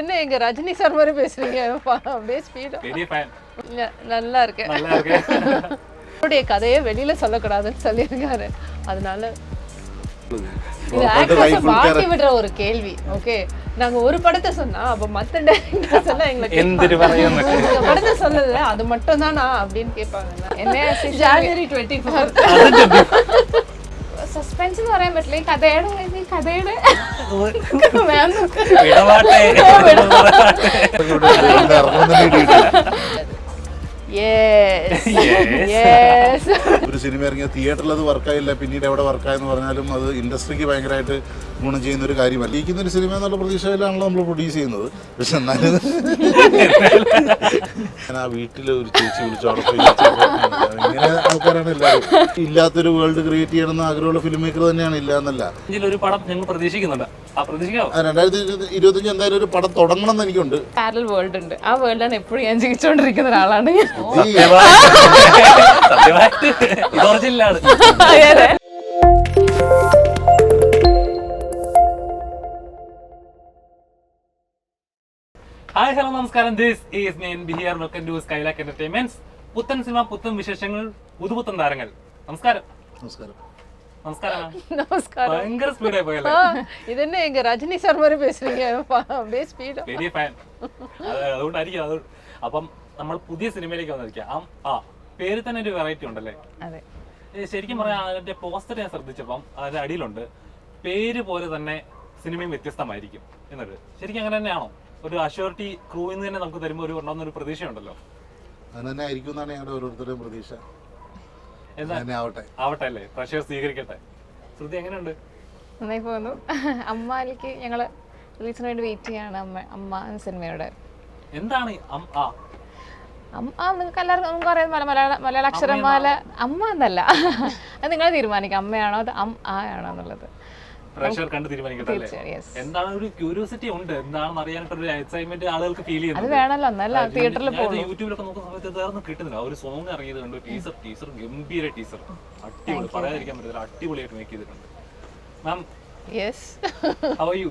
என்ன எங்க ரஜினி சார் மாதிரி பேசுறீங்க? நல்லா இருக்கேன் நல்லா இருக்கேன் அவருடைய கதையை வெளியில சொல்லக்கூடாதுன்னு சொல்லியிருக்காரு. அதனால இது ஆக்டர்ஸ் மாட்டி விடுற ஒரு கேள்வி. ஓகே. நாங்க ஒரு படத்தை சொன்னா அப்ப மத்த டைரக்டர்ஸ் எல்லாம் படத்தை சொல்லல அது மட்டும் தானா அப்படின்னு கேட்பாங்க என்ன ஜான்வரி டுவெண்ட்டி ஃபோர் സസ്പെൻസ് എന്ന് പറയാൻ പറ്റില്ല. ഈ കഥയുടെ ഈ കഥയുടെ വേണം. ഇടപാട്ടെ യെസ് യെസ് ഒരു സിനിമ ഇറങ്ങിയ തിയേറ്ററിൽ അത് വർക്കായില്ല പിന്നീട് എവിടെ വർക്കായെന്ന് പറഞ്ഞാലും അത് ഇൻഡസ്ട്രിക്ക് ഭയങ്കരമായിട്ട് ഗുണം ചെയ്യുന്ന ഒരു കാര്യമല്ല. ഇരിക്കുന്ന ഒരു സിനിമ എന്നുള്ള പ്രതീക്ഷയിലാണല്ലോ നമ്മൾ പ്രൊഡ്യൂസ് ചെയ്യുന്നത്. പക്ഷെ എന്നാലും ഞാൻ ആ വീട്ടിൽ ഒരു ചേച്ചി വിളിച്ചു ഇങ്ങനെ ആൾക്കാരാണ് എല്ലാവരും. ഇല്ലാത്തൊരു വേൾഡ് ക്രിയേറ്റ് ചെയ്യണമെന്ന് ആഗ്രഹമുള്ള ഫിലിം മേക്കർ തന്നെയാണ് ഇല്ല എന്നല്ല. ഒരു പടം ഞങ്ങൾ പ്രതീക്ഷിക്കുന്നുണ്ട്. രണ്ടായിരത്തി എന്തായാലും ഒരു പടം തുടങ്ങണം എന്ന് എനിക്കുണ്ട്. പാരലൽ വേൾഡ് ഉണ്ട്. ആ വേൾഡാണ് എപ്പോഴും ഞാൻ ജീവിച്ചുകൊണ്ടിരിക്കുന്ന ഒരാളാണ് ഇത് ഒറിജിനലാണ് അതെ. ഹായ് ഹലോ നമസ്കാരം ദിസ് ഈസ് ഞാൻ ബിഹിയർ വെൽക്കം ടു സ്കൈലാക്ക് എന്റർടൈൻമെന്റ്സ് പുത്തൻ സിനിമ പുത്തൻ വിശേഷങ്ങൾ പുതുപുത്തൻ താരങ്ങൾ നമസ്കാരം നമസ്കാരം നമസ്കാരം நமஸ்காரம் ഭയങ്കര സ്പീഡായി പോയല്ലേ ஆ, இது என்ன எங்க ரஜினி சார் மாதிரி பேசுறீங்க பா- அப்படியே ஸ்பீடா വലിയ ഫാൻ അതുകൊണ്ടായിരിക്കും അത് അപ്പം നമ്മൾ പുതിയ സിനിമയിലേക്ക് വന്നിരിക്കാം ആ ആ പേര് തന്നെ ഒരു വെറൈറ്റി ഉണ്ടല്ലേ? അതെ. ശരിക്കും പറയാം അതിന്റെ പോസ്റ്റർ ഞാൻ ശ്രദ്ധിച്ചപ്പം അതിന്റെ അടിയിലുണ്ട്. പേര് പോലെ തന്നെ സിനിമയും വ്യത്യസ്തമായിരിക്കും എന്നത്. ശരിക്കും അങ്ങനെ തന്നെയാണോ? ഒരു അഷ്യൂരിറ്റി ക്രൂവിൽ നിന്ന് തന്നെ നമുക്ക് തരുമ്പോൾ ഒരു ഉണ്ടാവുന്ന ഒരു പ്രതീക്ഷയുണ്ടല്ലോ തന്നെ ആയിരിക്കും എന്നാണ് ഞങ്ങളുടെ ഓരോരുത്തരുടെയും പ്രതീക്ഷ. അങ്ങനെ ആവട്ടെ. ആവട്ടെ അല്ലേ? പ്രഷർ സ്വീകരിക്കട്ടെ. ശ്രുതി എങ്ങനെയുണ്ട്? നന്നായി പോകുന്നു. അമ്മാലിക്ക് ഞങ്ങൾ റിലീസിന് വേണ്ടി വെയിറ്റ് ചെയ്യാണ് അമ്മ അമ്മ സിനിമയുടെ. എന്താണ് നിങ്ങൾക്ക് എല്ലാവർക്കും നമുക്ക് അറിയാം. മല മലയാള മലയാള അക്ഷരമാല അമ്മ എന്നല്ല. അത് നിങ്ങൾ തീരുമാനിക്കാം. അമ്മയാണോ അത് അം ആ ആണോ എന്നുള്ളത്. പ്രഷർ എന്താണ് ഒരു ഉണ്ട്. എന്താണെന്ന് അറിയാനായിട്ട് ഒരു ആളുകൾക്ക് ഫീൽ അത് വേണല്ലോ എന്നല്ല തിയേറ്ററിൽ പോകും യൂട്യൂബിലൊക്കെ ഒരു ഇറങ്ങിയത് കണ്ടു. ടീസർ ടീസർ ഗംഭീര ടീസർ അടിപൊളി. പറയാതിരിക്കാൻ അടിപൊളിയായിട്ട് ചെയ്തിട്ടുണ്ട്. Ma'am yes how are you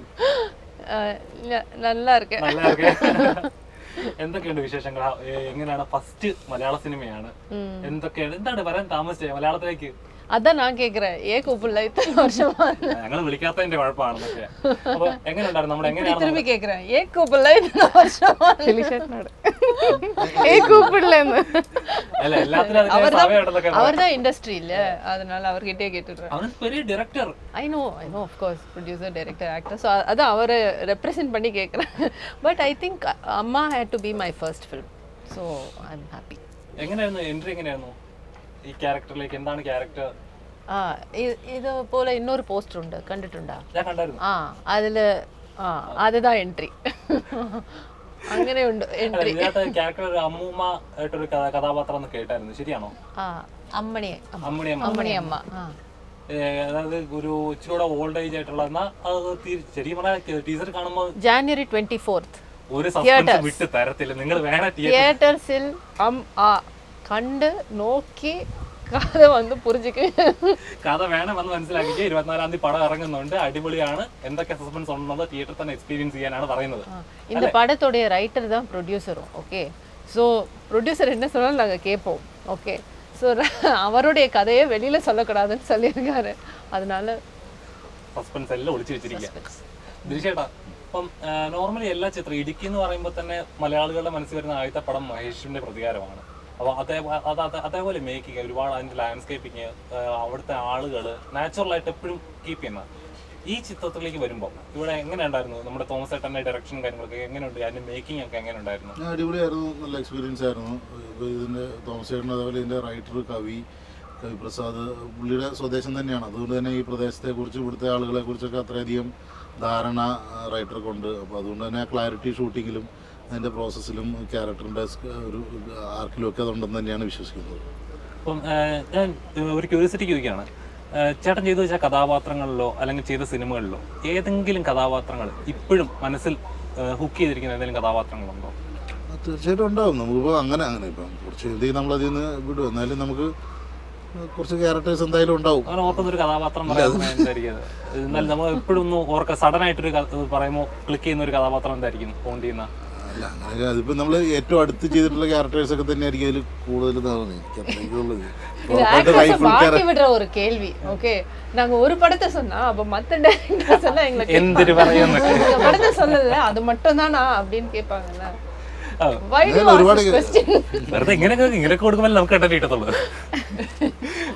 എന്തൊക്കെയുണ്ട് വിശേഷങ്ങൾ? എങ്ങനെയാണ് ഫസ്റ്റ് മലയാള സിനിമയാണ്? എന്തൊക്കെയാണ്? എന്താണ് വരാൻ താമസിച്ചത് മലയാളത്തിലേക്ക്? അതാ ഞാൻ കേക്കുറേൻ ഏ കൂപ്പിള്ള ഇത്ര വർഷമാണ്. ഞങ്ങൾ വിളിക്കാത്തതിന്റെ കുഴപ്പമാണ് പക്ഷേ അപ്പൊ എങ്ങനെയുണ്ടായിരുന്നു? നമ്മുടെ എങ്ങനെയാണ് കേക്കുറേൻ ഏ കൂപ്പിള്ള ഇത്ര വർഷമാണ്. அவர்தான் இண்டஸ்ட்ரி இல்ல அதனால அவர்கிட்டயே கேட்டுடுறேன் I know I know of course producer director actor so அதான் அவரை ரெப்ரசென்ட் பண்ணி கேட்குறேன் but I think Amma had to be my first film so I am happy എങ്ങനെയായിരുന്നു എൻട്രി എങ്ങനെയായിരുന്നു ഈ ക്യാരക്ടറിലേക്ക് എന്താണ് ക്യാരക്ടർ ആ ഇതുപോലെ ഇന്നൊരു പോസ്റ്റർ ഉണ്ട് കണ്ടിട്ടുണ്ടോ ആ അതിൽ ആ അതുതാ എൻട്രി അങ്ങനെയുണ്ട് എൻട്രി ക്യാരക്ടർ അമ്മൂമ്മ ആയിട്ടൊരു കഥാപാത്രം എന്ന് കേട്ടായിരുന്നു. ശരിയാണോ? ആ അമ്മണി അമ്മണിയമ്മ അമ്മണി അമ്മ. അതായത് ഒരു ഇച്ചിരൂടെ ഓൾഡ് ഏജ് ആയിട്ടുള്ള എന്നാ അത് ശരിക്കും പറഞ്ഞാൽ ടീച്ചർ കാണുമ്പോൾ ജാനുവരി ട്വന്റി ഫോർത്ത് ഒരു സസ്പെൻസ് വിട്ട് തരത്തില്ല. നിങ്ങൾ വേണ തിയേറ്റേഴ്സിൽ കണ്ട് നോക്കി കഥ വന്ന് പുറിഞ്ചിക്ക് കഥ വേണമെന്ന് മനസ്സിലാക്കി ഇരുപത്തിനാലാം തീയതി പടം ഇറങ്ങുന്നുണ്ട് അടിപൊളിയാണ് എന്തൊക്കെ സസ്പെൻസ് ഉണ്ടെന്നുള്ളത് തിയേറ്ററിൽ തന്നെ എക്സ്പീരിയൻസ് ചെയ്യാനാണ് പറയുന്നത് இந்த படத்துடைய ரைட்டர் தான் ப்ரொடியூசரும் ஓகே ஸோ ப்ரொடியூசர் என்ன சொன்னாலும் நாங்கள் கேட்போம் ஓகே ஸோ அவருடைய கதையை வெளியில் சொல்லக்கூடாதுன்னு சொல்லியிருக்காரு அதனால സസ്പെൻസ് എല്ലാം ഒളിച്ചു വെച്ചിരിക്കുക ദിരിശേട്ടാ അപ്പം നോർമലി എല്ലാ ചിത്രം ഇടുക്കി എന്ന് പറയുമ്പോൾ തന്നെ മലയാളികളുടെ മനസ്സിൽ വരുന്ന ആദ്യത്തെ പടം മഹേഷിന്റെ പ്രതികാരമാണ് അപ്പോൾ അതേ അത് അത് അതേപോലെ മേക്കിങ് ഒരുപാട് അതിന്റെ ലാൻഡ്സ്കേപ്പിങ് അവിടുത്തെ ആളുകൾ നാച്ചുറലായിട്ട് എപ്പോഴും കീപ്പ് ചെയ്യുന്ന. ഈ ചിത്രത്തിലേക്ക് വരുമ്പോൾ ഇവിടെ എങ്ങനെ ഉണ്ടായിരുന്നു? നമ്മുടെ തോമസ് ഏട്ടന്റെ ഡയറക്ഷൻ കാര്യങ്ങളൊക്കെ എങ്ങനെയുണ്ട്? അതിന്റെ മേക്കിംഗ് ഒക്കെ എങ്ങനെ ഉണ്ടായിരുന്നു? അടിപൊളിയായിരുന്നു. നല്ല എക്സ്പീരിയൻസ് ആയിരുന്നു. ഇതിന്റെ തോമസ് ഏട്ടൻ അതേപോലെ ഇതിന്റെ റൈറ്റർ കവി കവി പ്രസാദ് പുള്ളിയുടെ സ്വദേശം തന്നെയാണ്. അതുകൊണ്ട് തന്നെ ഈ പ്രദേശത്തെ കുറിച്ച് ഇവിടുത്തെ ആളുകളെ കുറിച്ചൊക്കെ അത്രയധികം ധാരണ റൈറ്റർക്കുണ്ട് അപ്പോൾ അതുകൊണ്ട് തന്നെ ക്ലാരിറ്റി ഷൂട്ടിങ്ങിലും അതിന്റെ പ്രോസസ്സിലും ക്യാരക്ടറിന്റെ ഒരു ആർക്കിലും ഒക്കെ അതുണ്ടെന്ന് തന്നെയാണ് വിശ്വസിക്കുന്നത്. അപ്പം ഞാൻ ഒരു ക്യൂരിയസിറ്റി ചോദിക്കുകയാണ്. ചേട്ടൻ ചെയ്തു വെച്ച കഥാപാത്രങ്ങളിലോ അല്ലെങ്കിൽ ചെയ്ത സിനിമകളിലോ ഏതെങ്കിലും കഥാപാത്രങ്ങൾ ഇപ്പോഴും മനസ്സിൽ ഹുക്ക് ചെയ്തിരിക്കുന്ന ഏതെങ്കിലും കഥാപാത്രങ്ങളുണ്ടോ? തീർച്ചയായിട്ടും ഉണ്ടാവും. നമുക്കിപ്പോൾ അങ്ങനെ അങ്ങനെ ഇപ്പം കുറച്ച് എഴുതി നമ്മളതിൽ നിന്ന് വിടും. എന്നാലും നമുക്ക് കുറച്ച് ക്യാരക്ടേഴ്സ് എന്തായാലും ഉണ്ടാവും. അങ്ങനെ ഓർക്കുന്ന ഒരു കഥാപാത്രം? എന്നാലും നമ്മൾ എപ്പോഴും ഒന്ന് ഓർക്ക സഡൻ ആയിട്ടൊരു പറയുമ്പോൾ ക്ലിക്ക് ചെയ്യുന്ന ഒരു കഥാപാത്രം എന്തായിരിക്കും? ഫോൺ ചെയ്യുന്ന അല്ല അങ്ങനെ അതിപ്പോ നമ്മൾ ഏറ്റവും അടുത്ത് ചെയ്തിട്ടുള്ള ക്യാരക്ടേഴ്സ് ഒക്കെ തന്നെ ആയിരിക്കും അതിൽ കൂടുതൽ തോന്നുന്നത് എനിക്ക് അത്രയൊക്കെ ഉള്ളത് இது ഉറപ്പായിട്ട് actors റൈഫിൾ மாட்டி விடுற ஒரு கேள்வி ஓகே நாங்க ஒரு படத்தை சொன்னா அப்ப மத்த டேரக்டர்ஸ் எல்லாம் எங்களை എന്തിനു പറയുന്നൊക്കെ இந்த படத்தை சொல்லல அது மட்டும் தானா அப்படின்னு கேட்பாங்கல்ல ആ, why do you അങ്ങനെ ask ഒരുപാട് this question വെറുതെ ഇങ്ങനെയൊക്കെ ഇങ്ങനെയൊക്കെ കൊടുക്കുമ്പോൾ നമുക്ക് കണ്ടന്റ് കിട്ടത്തുള്ളൂ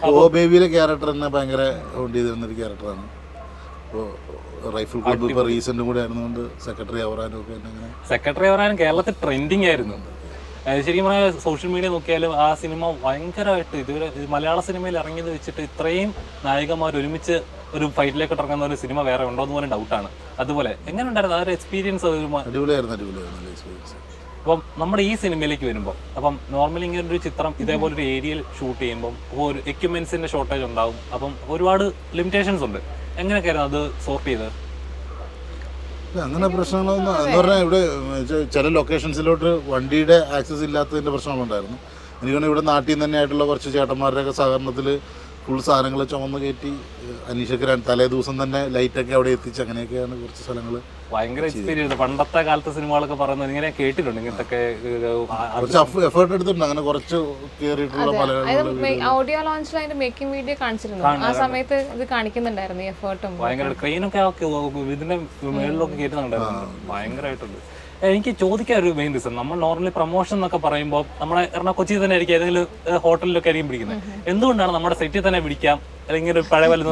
ഓ ബേബിയിലെ ക്യാരക്ടർ തന്നെ ഭയങ്കര ഹോണ്ട് ചെയ്തിരുന്ന ഒരു ക്യാരക്ടറാണ് ഇപ്പോൾ റൈഫിൾ ക്ലബ്ബ് ഇപ്പോൾ റീസെന്റും കൂടെ ആയിരുന്നുകൊണ്ട് സെക്രട്ടറി ആവാനും ഒക്കെ അങ്ങനെ സെക്രട്ടറി പറയാൻ കേരളത്തിൽ ട്രെൻഡിങ് ആയിരുന്നു. ശരിക്കും പറഞ്ഞാൽ സോഷ്യൽ മീഡിയ നോക്കിയാലും ആ സിനിമ ഭയങ്കരമായിട്ട് ഇതുവരെ മലയാള സിനിമയിൽ ഇറങ്ങിയത് വെച്ചിട്ട് ഇത്രയും നായികമാർ ഒരുമിച്ച് ഒരു ഫൈറ്റിലേക്ക് ഇറങ്ങുന്ന ഒരു സിനിമ വേറെ ഉണ്ടോ എന്ന് പോലും ഡൗട്ടാണ് അതുപോലെ എങ്ങനെ ഉണ്ടായിരുന്നു? ആ ഒരു എക്സ്പീരിയൻസ് അടിപൊളിയായിരുന്നു അടിപൊളിയായിരുന്നു എക്സ്പീരിയൻസ് അപ്പം നമ്മുടെ ഈ സിനിമയിലേക്ക് വരുമ്പോൾ അപ്പം നോർമലി ഇങ്ങനെ ഒരു ചിത്രം ഇതേപോലെ ഒരു ഏരിയയിൽ ഷൂട്ട് ചെയ്യുമ്പോൾ ഒരു എക്യുപ്മെന്റ്സിന്റെ ഷോർട്ടേജ് ഉണ്ടാവും. അപ്പം ഒരുപാട് ലിമിറ്റേഷൻസ് ഉണ്ട്. എങ്ങനെയൊക്കെയായിരുന്നു അത് സോർട്ട് ചെയ്തത്? അങ്ങനെ പ്രശ്നങ്ങളൊന്നും എന്ന് പറഞ്ഞാൽ ഇവിടെ ചില ലൊക്കേഷൻസിലോട്ട് വണ്ടിയുടെ ആക്സസ് ഇല്ലാത്തതിന്റെ പ്രശ്നങ്ങളുണ്ടായിരുന്നു തോന്നുന്നു ഇവിടെ നാട്ടിൽ നിന്ന് തന്നെ ആയിട്ടുള്ള കുറച്ച് ചേട്ടന്മാരുടെയൊക്കെ സഹകരണത്തിൽ ഫുൾ സാധനങ്ങൾ ചുമന്ന് കയറ്റി അനീഷക്കരാൻ തലേ ദിവസം തന്നെ ലൈറ്റൊക്കെ അവിടെ എത്തിച്ച് അങ്ങനെയൊക്കെയാണ് കുറച്ച് സ്ഥലങ്ങൾ ഭയങ്കര എക്സ്പീരിയൻസ് പണ്ടത്തെ കാലത്തെ സിനിമകളൊക്കെ പറയുന്നത് ഇങ്ങനെ കേട്ടിട്ടുണ്ട്. ഇങ്ങനത്തെ എഫേർട്ട് എടുത്തിട്ടുണ്ട്. അങ്ങനെ കുറച്ച് ഓഡിയോ ലോഞ്ചിൽ അതിന്റെ മേക്കിംഗ് വീഡിയോ കാണിച്ചിരുന്നു. ആ സമയത്ത് ഇത് കാണിക്കുന്നുണ്ടായിരുന്നു എഫേർട്ടും ഭയങ്കര ക്രെയിനൊക്കെ ഇതിന്റെ മേളിലൊക്കെ കേട്ടുന്നുണ്ടായിരുന്നു ഭയങ്കരമായിട്ടുണ്ട് എനിക്ക് ചോദിക്കാൻ ഒരു മെയിൻ റീസൺ നമ്മൾ നോർമലി പ്രൊമോഷൻ എന്നൊക്കെ പറയുമ്പോൾ നമ്മളെ എറണാകുളം കൊച്ചിയിൽ തന്നെ ആയിരിക്കും ഏതെങ്കിലും ഹോട്ടലിലൊക്കെ ആയിരിക്കും പിടിക്കുന്നത്. എന്തുകൊണ്ടാണ് നമ്മുടെ സെറ്റിൽ തന്നെ പിടിക്കാം? അല്ലെങ്കിൽ ഒരു പഴയ വലുത്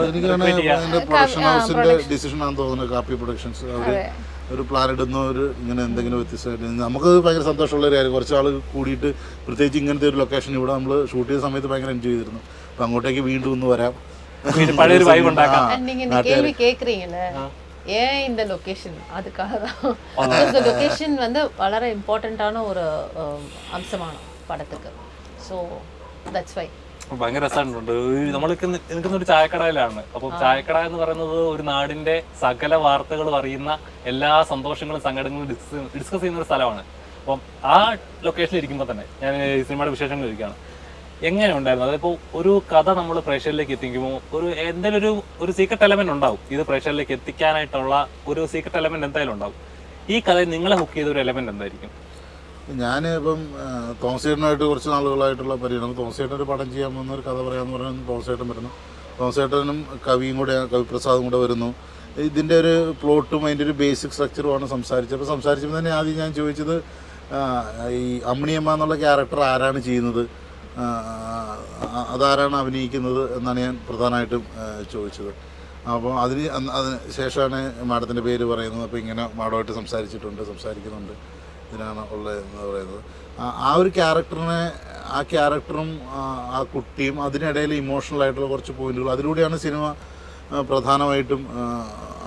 ഒരു പ്ലാൻ ഇടുന്ന ഒരു ഇങ്ങനെ എന്തെങ്കിലും വ്യത്യസ്തമായിട്ട്. നമുക്ക് ഭയങ്കര സന്തോഷമുള്ള ഒരു കാര്യം. കുറച്ച് ആൾ കൂടിയിട്ട് പ്രത്യേകിച്ച് ഇങ്ങനത്തെ ഒരു ലൊക്കേഷൻ ഇവിടെ നമ്മൾ ഷൂട്ട് ചെയ്ത സമയത്ത് ഭയങ്കര എൻജോയ് ചെയ്തിരുന്നു. അപ്പം അങ്ങോട്ടേക്ക് വീണ്ടും ഒന്ന് വരാം. പിന്നെ പഴയൊരു വൈബ് ഉണ്ടാക്കാം. ആ, And நீங்க இந்த கேள்வி கேக்குறீங்கல்ல ஏன் இந்த லொகேஷன் அதுக்காக தான் இந்த லொகேஷன் வந்து வளர இம்பார்ட்டண்ட்டான ஒரு அஹ், அம்சமான படத்துக்கு ஸோ தட்ஸ் வை ഭയങ്കര രസമുണ്ട് നമ്മൾക്ക് നിൽക്കുന്ന ഒരു ചായക്കടയിലാണ് അപ്പോൾ ചായക്കട എന്ന് പറയുന്നത് ഒരു നാടിന്റെ സകല വാർത്തകളും അറിയുന്ന എല്ലാ സന്തോഷങ്ങളും സങ്കടങ്ങളും ഡിസ്കസ് ചെയ്യുന്ന ഒരു സ്ഥലമാണ് അപ്പം ആ ലൊക്കേഷനിൽ ഇരിക്കുമ്പോൾ തന്നെ ഞാൻ ഈ സിനിമയുടെ വിശേഷങ്ങൾ ചോദിക്കുകയാണ് എങ്ങനെ ഉണ്ടായിരുന്നു? അതിപ്പോൾ ഒരു കഥ നമ്മൾ പ്രേക്ഷകരിലേക്ക് എത്തിക്കുമ്പോൾ ഒരു എന്തെങ്കിലും ഒരു ഒരു സീക്രട്ട് എലമെന്റ് ഉണ്ടാവും. ഇത് പ്രേക്ഷകരിലേക്ക് എത്തിക്കാനായിട്ടുള്ള ഒരു സീക്രട്ട് എലമെന്റ് എന്തായാലും ഉണ്ടാവും. ഈ കഥയിൽ നിങ്ങളെ ഹുക്ക് ചെയ്ത ഒരു എലമെന്റ് എന്തായിരിക്കും? ഞാൻ ഇപ്പം തോമസേട്ടനായിട്ട് കുറച്ച് നാളുകളായിട്ടുള്ള പരിഗണന തോമസേട്ടൻ ഒരു പടം ചെയ്യാൻ പോകുന്ന ഒരു കഥ പറയാമെന്ന് പറഞ്ഞാൽ തോമസേട്ടൻ വരുന്നു. തോമസേട്ടനും കവിയും കൂടെ കവിപ്രസാദും കൂടെ വരുന്നു. ഇതിന്റെ ഒരു പ്ലോട്ടും അതിന്റെ ഒരു ബേസിക് സ്ട്രക്ചറുമാണ് സംസാരിച്ചത്. അപ്പോൾ സംസാരിച്ചപ്പോൾ തന്നെ ആദ്യം ഞാൻ ചോദിച്ചത് ഈ അമ്മിണിയമ്മ എന്നുള്ള ക്യാരക്ടർ ആരാണ് ചെയ്യുന്നത്? അതാരാണ് അഭിനയിക്കുന്നത് എന്നാണ് ഞാൻ പ്രധാനമായിട്ടും ചോദിച്ചത്. അപ്പോൾ അതിന് അതിന് ശേഷമാണ് മാഡത്തിന്റെ പേര് പറയുന്നത്. അപ്പോൾ ഇങ്ങനെ മാഡമായിട്ട് സംസാരിച്ചിട്ടുണ്ട് സംസാരിക്കുന്നുണ്ട്. ഇതിനാണ് ഉള്ളത് എന്ന് പറയുന്നത്. ആ- ഒരു ക്യാരക്ടറിനെ ആ ക്യാരക്ടറും ആ, കുട്ടിയും അതിനിടയിൽ ഇമോഷണൽ ആയിട്ടുള്ള കുറച്ച് പോയിന്റുകൾ അതിലൂടെയാണ് സിനിമ പ്രധാനമായിട്ടും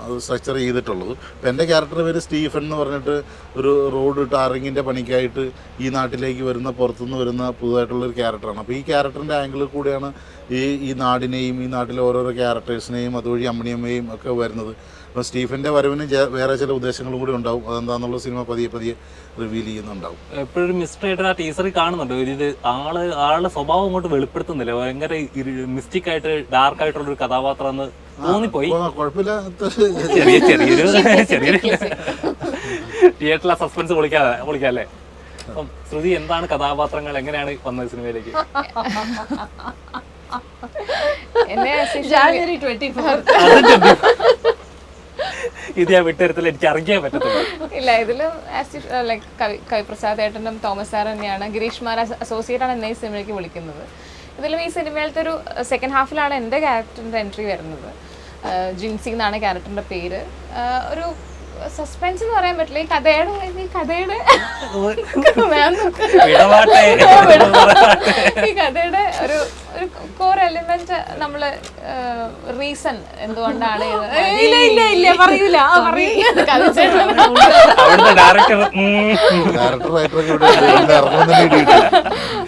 അത് സ്ട്രക്ചർ ചെയ്തിട്ടുള്ളത്. ഇപ്പം എന്റെ ക്യാരക്ടർ പേര് സ്റ്റീഫൻ എന്ന് പറഞ്ഞിട്ട് ഒരു റോഡ് ടാറിങ്ങിന്റെ പണിക്കായിട്ട് ഈ നാട്ടിലേക്ക് വരുന്ന പുറത്തുനിന്ന് വരുന്ന പുതുതായിട്ടുള്ളൊരു ക്യാരക്ടറാണ് അപ്പോൾ ഈ ക്യാരക്ടറിന്റെ ആംഗിളിൽ കൂടെയാണ് ഈ ഈ നാടിനെയും ഈ നാട്ടിലെ ഓരോരോ ക്യാരക്ടേഴ്സിനെയും അതുവഴി അമ്മണിയമ്മയും ഒക്കെ വരുന്നത്. അപ്പോൾ സ്റ്റീഫന്റെ വരവിന് വേറെ ചില ഉദ്ദേശങ്ങളും കൂടി ഉണ്ടാവും. അതെന്താണെന്നുള്ള സിനിമ പതിയെ പതിയെ റിവീൽ ചെയ്യുന്നുണ്ടാവും. എപ്പോഴും മിസ്റ്റർ ആയിട്ട് ആ ടീസർ കാണുന്നുണ്ട്. ഒരു ഇത് ആൾ ആളുടെ സ്വഭാവം അങ്ങോട്ട് വെളിപ്പെടുത്തുന്നില്ല. ഭയങ്കര മിസ്റ്റിക് ആയിട്ട് ഡാർക്ക് ആയിട്ടുള്ള ഒരു കഥാപാത്രം എന്ന് തോന്നിപ്പോയി. കുഴപ്പമില്ല. ചെറിയ ചെറിയൊരു ചെറിയൊരു തിയേറ്ററിലെ സസ്പെൻസ് പൊളിക്കാതെ പൊളിക്കാല്ലേ അപ്പം ശ്രുതി എന്താണ് കഥാപാത്രങ്ങൾ? എങ്ങനെയാണ് വന്നത് സിനിമയിലേക്ക്? ജാനുവരി എനിക്ക് അറിയാൻ ഇല്ല ഇതിൽ കവിപ്രസാദ് ഏട്ടനും തോമസ് സാർ തന്നെയാണ്. ഗിരീഷ് മാർ അസോസിയേറ്റ് ആണ് എന്നെ ഈ സിനിമയ്ക്ക് വിളിക്കുന്നത്. ഇതിലും ഈ സിനിമയിലത്തെ ഒരു സെക്കൻഡ് ഹാഫിലാണ് എന്റെ ക്യാരക്ടറിന്റെ എൻട്രി വരുന്നത്. ജിൻസി എന്നാണ് ക്യാരക്ടറിന്റെ പേര്. ഒരു സസ്പെൻസ് എന്ന് പറയാൻ പറ്റില്ല. ഈ കഥയുടെ ഈ കഥയുടെ ഈ കഥ നമ്മൾ റീസൺ എന്തുകൊണ്ടാണ് ഇല്ല ഇല്ല ഇല്ല പറയൂല. ഡയറക്ടർ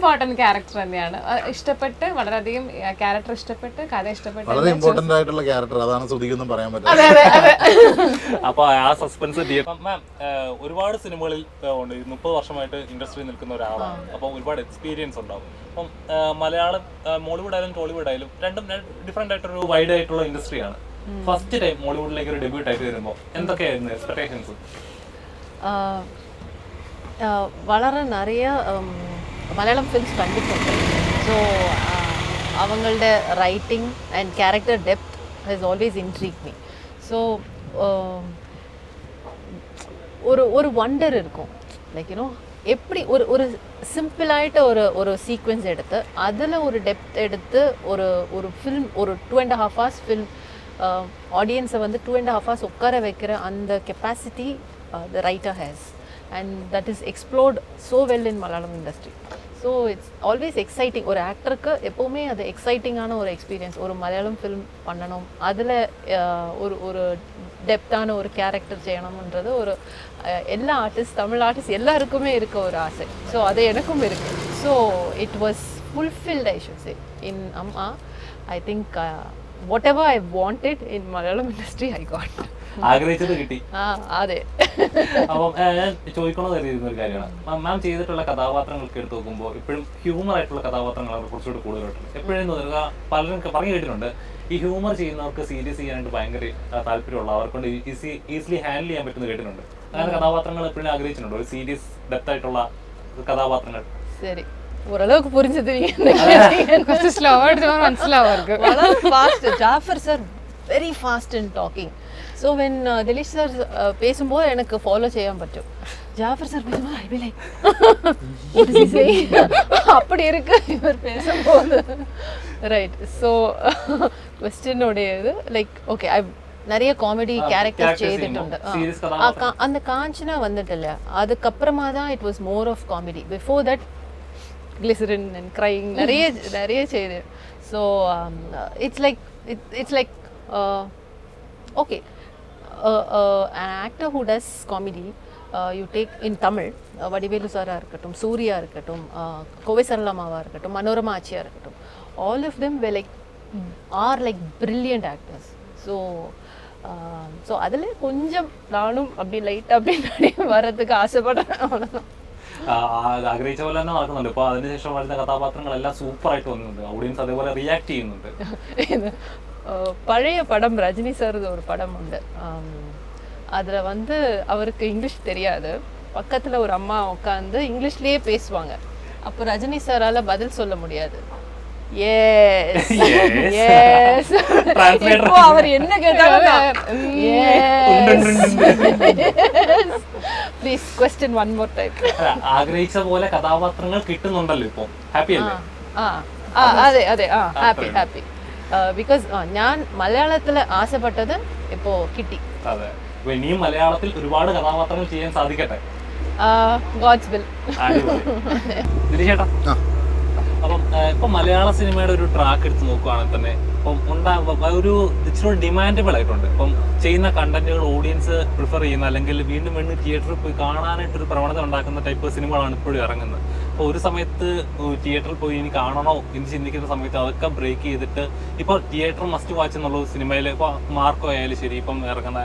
ഇമ്പോർട്ടന്റ് ക്യാരക്ടർ തന്നെയാണ്. ഇഷ്ടപ്പെട്ട് വളരെയധികം ക്യാരക്ടർ ഇഷ്ടപ്പെട്ട് കഥ ഇഷ്ടപ്പെട്ട് വളരെ ഇമ്പോർട്ടന്റ് ആയിട്ടുള്ള ക്യാരക്ടർ അതാണ് ശ്രുതിക്കൊന്നും പറയാൻ പറ്റില്ല അപ്പൊ ആ സസ്പെൻസ് മാം ഒരുപാട് സിനിമകളിൽ ഉണ്ട്. മുപ്പത് വർഷമായിട്ട് ഇൻഡസ്ട്രിയിൽ നിൽക്കുന്ന ഒരാളാണ്. അപ്പൊ ഒരുപാട് എക്സ്പീരിയൻസ് ഉണ്ടാവും. അപ്പം മലയാളം മോളിവുഡ് ആയാലും ടോളിവുഡ് ആയാലും രണ്ടും ഡിഫറെന്റ് ആയിട്ടൊരു വൈഡ് ആയിട്ടുള്ള ഇൻഡസ്ട്രിയാണ് ഫസ്റ്റ് ടൈം മോളിവുഡിലേക്ക് ഒരു ഡെബ്യൂട്ട് ആയിട്ട് വരുമ്പോൾ എന്തൊക്കെയായിരുന്നു എക്സ്പെക്ടേഷൻസ് വളരെ നിറയെ வளர நிறைய ஹம், மலையாளம் ஃபில்ம்ஸ் கண்டிப்பாக ஸோ அவங்களோட writing and character depth has always intrigue me so ஒரு ஒரு வண்டர் இருக்கும் லைக் யூனோ எப்படி ஒரு ஒரு சிம்பிளாயிட்ட ஒரு ஒரு சீக்வென்ஸ் எடுத்து அதில் ஒரு டெப்த் எடுத்து ஒரு ஒரு ஃபில்ம் ஒரு two and half hours film ஆடியன்ஸை வந்து டூ அண்ட் ஹாஃப் ஹவர்ஸ் உட்கார வைக்கிற அந்த capacity the writer has and that is explored so well in Malayalam industry so it's always exciting ஒரு ஆக்டருக்கு எப்போவுமே அது எக்ஸைட்டிங்கான ஒரு எக்ஸ்பீரியன்ஸ் ஒரு மலையாளம் ஃபிலிம் பண்ணணும். அதில் ஒரு ஒரு டெப்த்தான ஒரு கேரக்டர் செய்யணும்ன்றது ஒரு எல்லா ஆர்டிஸ்ட் தமிழ் ஆர்டிஸ்ட் எல்லாருக்குமே இருக்க ஒரு ஆசை. ஸோ அது எனக்கும் இருக்குது so it was fulfilled I should say in Amma I think whatever I wanted in Malayalam industry I got ആഗ്രഹിച്ചത് കിട്ടി. അതെ. അപ്പം ഞാൻ കരുതിയിരുന്ന ഒരു കാര്യമാണ്. മാം ചെയ്തിട്ടുള്ള കഥാപാത്രങ്ങൾക്ക് എടുത്ത് നോക്കുമ്പോൾ ഇപ്പോഴും ഹ്യൂമർ ആയിട്ടുള്ള കഥാപാത്രങ്ങളാണ് കുറച്ചുകൂടി കൂടുതലായിട്ടുണ്ട് എപ്പോഴും തോന്നുക പലരും പറഞ്ഞു കേട്ടിട്ടുണ്ട് ഈ ഹ്യൂമർ ചെയ്യുന്നവർക്ക് സീരിയസ് ചെയ്യാനായിട്ട് ഭയങ്കര താല്പര്യമുള്ള അവർക്ക് ഈസി ഈസിലി ഹാൻഡിൽ ചെയ്യാൻ പറ്റുന്ന കേട്ടിട്ടുണ്ട്. അങ്ങനെ കഥാപാത്രങ്ങൾ എപ്പോഴും ആഗ്രഹിച്ചിട്ടുണ്ട് ഒരു സീരിയസ് ഡെപ്ത് ആയിട്ടുള്ള കഥാപാത്രങ്ങൾ. ശരി. കുറച്ച് സ്ലോ ആയിട്ട് മനസ്സിലാവും Jafar sir very fast in talking so when Dileesh sir பேசும்போது எனக்கு ஃபாலோ ചെയ്യാൻ പറ്റും. ஜாஃபர் சார் பேசும்போது ஐ பிலை அப்படி இருக்கு இவர் பேசும்போது. ரைட் ஸோ ക്വസ്റ്റ്യനുടേത് ലൈക്ക് ഓക്കെ ഐ நிறைய காமெடி கேரக்டர் செய்துட்டு அந்த காஞ்சனா வந்துட்டல அதுக்கப்புறமா தான் it was more of comedy before that glycerine and crying நிறைய நிறைய செய்து. So it's like it's like okay an actor who does comedy uh, you take in Tamil uh, Vadivelu சாரா இருக்கட்டும் சூர்யா இருக்கட்டும் uh, கோவை சரளமாவா இருக்கட்டும் மனோரமா ஆச்சியா இருக்கட்டும் all of them were like are like brilliant actors so so அதில் கொஞ்சம் நானும் அப்படி லைட்டாக அப்படி நடிகை வர்றதுக்கு ஆசைப்படுறேன் அவ்வளோதான் ആ, ആ, ആഗ്രഹിച്ച പോലെ തന്നെ നടക്കുന്നുണ്ട് ഇപ്പൊ അതിനുശേഷം വരുന്ന കഥാപാത്രങ്ങളെല്ലാം സൂപ്പർ ആയിട്ട് വന്നിട്ടുണ്ട് ഓഡിയൻസ് അതേപോലെ റിയാക്ട് ചെയ്യുന്നുണ്ട് இது அஹ், பழைய படம் ரஜினி சார் ஒரு படம் உண்டு அதில் வந்து அவருக்கு இங்கிலீஷ் தெரியாது பக்கத்தில் ஒரு அம்மா உட்காந்து இங்கிலீஷ்லேயே பேசுவாங்க அப்போ ரஜினி சாரால பதில் சொல்ல முடியாது எஸ் Yes. S Translator. இப்போ அவர் என்ன கேட்டாலும் please question one more type അല്ല, ആഗ്രഹിച്ച പോലെ കഥാപാത്രങ്ങൾ കിട്ടുന്നുണ്ടല്ലോ ഇപ്പൊ ഹാപ്പി അല്ലേ ആ ആ അതെ അതെ ആ ഹാപ്പി ഹാപ്പി ബിക്കോസ് ഞാൻ മലയാളത്തിൽ ആശപ്പെട്ടത് ഇപ്പോ കിട്ടി. അതെ. ഇനിയും മലയാളത്തിൽ ഒരുപാട് കഥാപാത്രങ്ങൾ ചെയ്യാൻ സാധിക്കട്ടെ? ഗോഡ്സ് വിൽ ആ. അപ്പം ഇപ്പൊ മലയാള സിനിമയുടെ ഒരു ട്രാക്ക് എടുത്ത് നോക്കുവാണെങ്കിൽ തന്നെ ഇപ്പം ഒരു ഇച്ചിരി ഡിമാൻഡബിൾ ആയിട്ടുണ്ട്. ഇപ്പം ചെയ്യുന്ന കണ്ടന്റുകൾ ഓഡിയൻസ് പ്രിഫർ ചെയ്യുന്ന അല്ലെങ്കിൽ വീണ്ടും വീണ്ടും തിയേറ്ററിൽ പോയി കാണാനായിട്ട് ഒരു പ്രവണത ഉണ്ടാക്കുന്ന ടൈപ്പ് സിനിമകളാണ് ഇപ്പോഴും ഇറങ്ങുന്നത്. ഒരു സമയത്ത് തിയേറ്ററിൽ പോയി ഇനി കാണണോ എന്ന് ചിന്തിക്കുന്ന സമയത്ത് അതൊക്കെ ബ്രേക്ക് ചെയ്തിട്ട് ഇപ്പോൾ തിയേറ്റർ മസ്റ്റ് വാച്ച് എന്നുള്ള സിനിമയിൽ ഇപ്പോൾ മാർക്കോ ആയാലും ശരി ഇപ്പം ഇറങ്ങുന്ന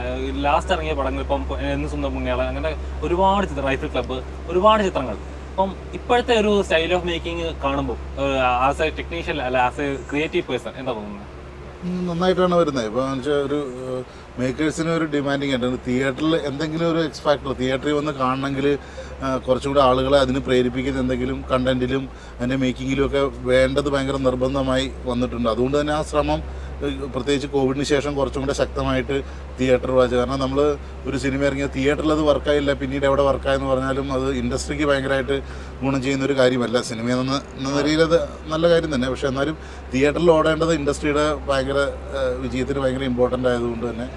ലാസ്റ്റ് ഇറങ്ങിയ പടങ്ങൾ ഇപ്പം എന്ന് സ്വന്തം പുണ്യാള അങ്ങനെ ഒരുപാട് ചിത്രം റൈഫിൾ ക്ലബ്ബ് ഒരുപാട് ചിത്രങ്ങൾ. അപ്പം ഇപ്പോഴത്തെ ഒരു സ്റ്റൈൽ ഓഫ് മേക്കിംഗ് കാണുമ്പോൾ ആസ് എ ടെക്നീഷ്യൻ അല്ല ആസ് എ ക്രിയേറ്റീവ് പേഴ്സൺ എന്താ തോന്നുന്നത്? നന്നായിട്ടാണ് വരുന്നത് ഇപ്പോൾ വെച്ചാൽ ഒരു മേക്കേഴ്സിന് ഒരു ഡിമാൻഡിങ് ആയിട്ടുണ്ട് തിയേറ്ററിൽ എന്തെങ്കിലും ഒരു എക്സ്പാക്ടർ തിയേറ്ററിൽ വന്ന് കാണണമെങ്കിൽ കുറച്ചും കൂടെ ആളുകളെ അതിന് പ്രേരിപ്പിക്കുന്ന എന്തെങ്കിലും കണ്ടന്റിലും അതിന്റെ മേക്കിങ്ങിലും ഒക്കെ വേണ്ടത് ഭയങ്കര നിർബന്ധമായി വന്നിട്ടുണ്ട്. അതുകൊണ്ട് തന്നെ ആ ശ്രമം പ്രത്യേകിച്ച് കോവിഡിന് ശേഷം കുറച്ചും കൂടെ ശക്തമായിട്ട് തിയേറ്റർ വാച്ച് കാരണം നമ്മൾ ഒരു സിനിമ ഇറങ്ങിയ തിയേറ്ററിൽ അത് വർക്കായില്ല പിന്നീട് എവിടെ വർക്കായെന്ന് പറഞ്ഞാലും അത് ഇൻഡസ്ട്രിക്ക് ഭയങ്കരമായിട്ട് ഗുണം ചെയ്യുന്ന ഒരു കാര്യമല്ല. സിനിമ എന്ന നിലയിൽ അത് നല്ല കാര്യം തന്നെ. പക്ഷേ എന്നാലും തിയേറ്ററിൽ ഓടേണ്ടത് ഇൻഡസ്ട്രിയുടെ ഭയങ്കര വിജയത്തിന് ഭയങ്കര ഇമ്പോർട്ടന്റ് ആയതുകൊണ്ട് തന്നെ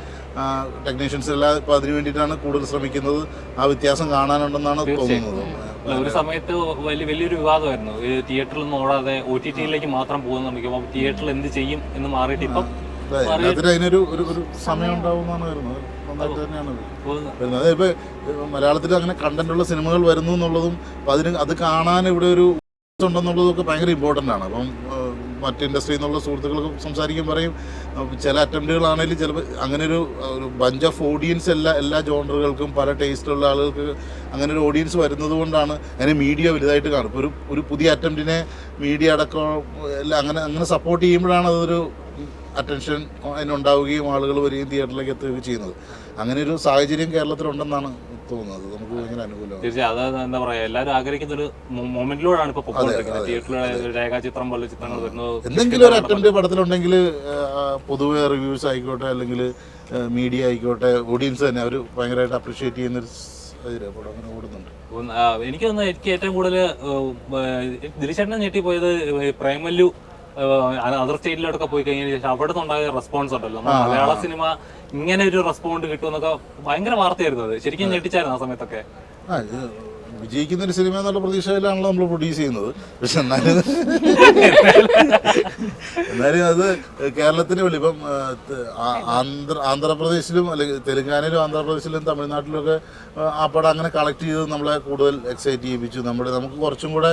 ടെക്നീഷ്യൻസ് എല്ലാം ഇപ്പോൾ അതിന് വേണ്ടിയിട്ടാണ് കൂടുതൽ ശ്രമിക്കുന്നത്. ആ വ്യത്യാസം കാണാനുണ്ടെന്നാണ് തോന്നുന്നത്. ഒരു സമയത്ത് വലിയ വലിയൊരു വിവാദമായിരുന്നു. തിയേറ്ററിൽ നിന്ന് ഓടാതെ ഒ ടി ടിയിലേക്ക് മാത്രം പോകുന്ന തിയേറ്ററിൽ എന്ത് ചെയ്യും എന്ന് മാറിയിട്ട് ഇപ്പം അതെ, അതിനൊരു ഒരു സമയം വരുന്നത്. നന്നായിട്ട് തന്നെയാണ്. വരുന്നത്. മലയാളത്തിൽ അങ്ങനെ കണ്ടന്റുള്ള സിനിമകൾ വരുന്നു എന്നുള്ളതും അതിന് അത് കാണാൻ ഇവിടെ ഒരു ഉണ്ടെന്നുള്ളതൊക്കെ ഭയങ്കര ഇമ്പോർട്ടന്റ് ആണ്. അപ്പം മറ്റ് ഇൻഡസ്ട്രിയിൽ നിന്നുള്ള സുഹൃത്തുക്കൾക്ക് സംസാരിക്കും പറയും. ചില അറ്റംപ്റ്റുകളാണെങ്കിലും ചിലപ്പോൾ അങ്ങനെ ഒരു ഒരു ബഞ്ച് ഓഫ് ഓഡിയൻസ് എല്ലാ എല്ലാ ജോണറുകൾക്കും പല ടേസ്റ്റുള്ള ആളുകൾക്ക് അങ്ങനെ ഒരു ഓഡിയൻസ് വരുന്നത് കൊണ്ടാണ് അങ്ങനെ മീഡിയ വലുതായിട്ട് കാണും ഒരു ഒരു പുതിയ അറ്റംപ്റ്റിനെ മീഡിയ അടക്കം എല്ലാം അങ്ങനെ അങ്ങനെ സപ്പോർട്ട് ചെയ്യുമ്പോഴാണ് അതൊരു അറ്റൻഷൻ അതിനുണ്ടാവുകയും ആളുകൾ വരികയും തിയേറ്ററിലേക്ക് എത്തുകയും ചെയ്യുന്നത്. അങ്ങനെ ഒരു സാഹചര്യം കേരളത്തിലുണ്ടെന്നാണ് തോന്നുന്നത്. നമുക്ക് ഭയങ്കര അനുകൂലമാണ്. തീർച്ചയായും. അത് എന്താ പറയാ എല്ലാവരും ആഗ്രഹിക്കുന്ന ഒരു മൊമെന്റിലൂടെയാണ് ഇപ്പൊ തിയേറ്ററിലെ രേഖാചിത്രം പോലെ ചിത്രങ്ങൾ വരുന്നത് എന്തെങ്കിലും ഒരു അറ്റംപ്റ്റ് പടത്തിലുണ്ടെങ്കിൽ പൊതുവെ റിവ്യൂസ് ആയിക്കോട്ടെ അല്ലെങ്കിൽ മീഡിയ ആയിക്കോട്ടെ ഓഡിയൻസ് തന്നെ അവർ ഭയങ്കരമായിട്ട് അപ്രീഷിയേറ്റ് ചെയ്യുന്ന ഒരു സാഹചര്യം പടം അങ്ങനെ ഓടുന്നുണ്ട്. എനിക്ക് തോന്നുന്നു എനിക്ക് ഏറ്റവും കൂടുതൽ ദിലീഷേട്ടനെ ഞെട്ടിപ്പോയത് പ്രേമല്ലു അതർ സ്റ്റേറ്റിലോട്ടൊക്കെ പോയി കഴിഞ്ഞതിന് ശേഷം അവിടെ നിന്നുണ്ടായ റെസ്പോൺസ് ഉണ്ടല്ലോ മലയാള സിനിമ ഇങ്ങനെ ഒരു റെസ്പോണ്ട് കിട്ടുമെന്നൊക്കെ ഭയങ്കര വാർത്തയായിരുന്നു അത്. ശരിക്കും ഞെട്ടിച്ചായിരുന്നു ആ സമയത്തൊക്കെ. വിജയിക്കുന്ന ഒരു സിനിമ എന്നുള്ള പ്രതീക്ഷയിലാണല്ലോ നമ്മൾ പ്രൊഡ്യൂസ് ചെയ്യുന്നത്. പക്ഷെ എന്നാലും എന്നാലും അത് കേരളത്തിന് വേണ്ടി ഇപ്പം ആന്ധ്ര ആന്ധ്രാപ്രദേശിലും അല്ലെങ്കിൽ തെലുങ്കാനയിലും ആന്ധ്രാപ്രദേശിലും തമിഴ്നാട്ടിലൊക്കെ ആ, പടം അങ്ങനെ കളക്ട് ചെയ്ത് നമ്മളെ കൂടുതൽ എക്സൈറ്റ് ചെയ്യിപ്പിച്ചു. നമ്മുടെ നമുക്ക് കുറച്ചും കൂടെ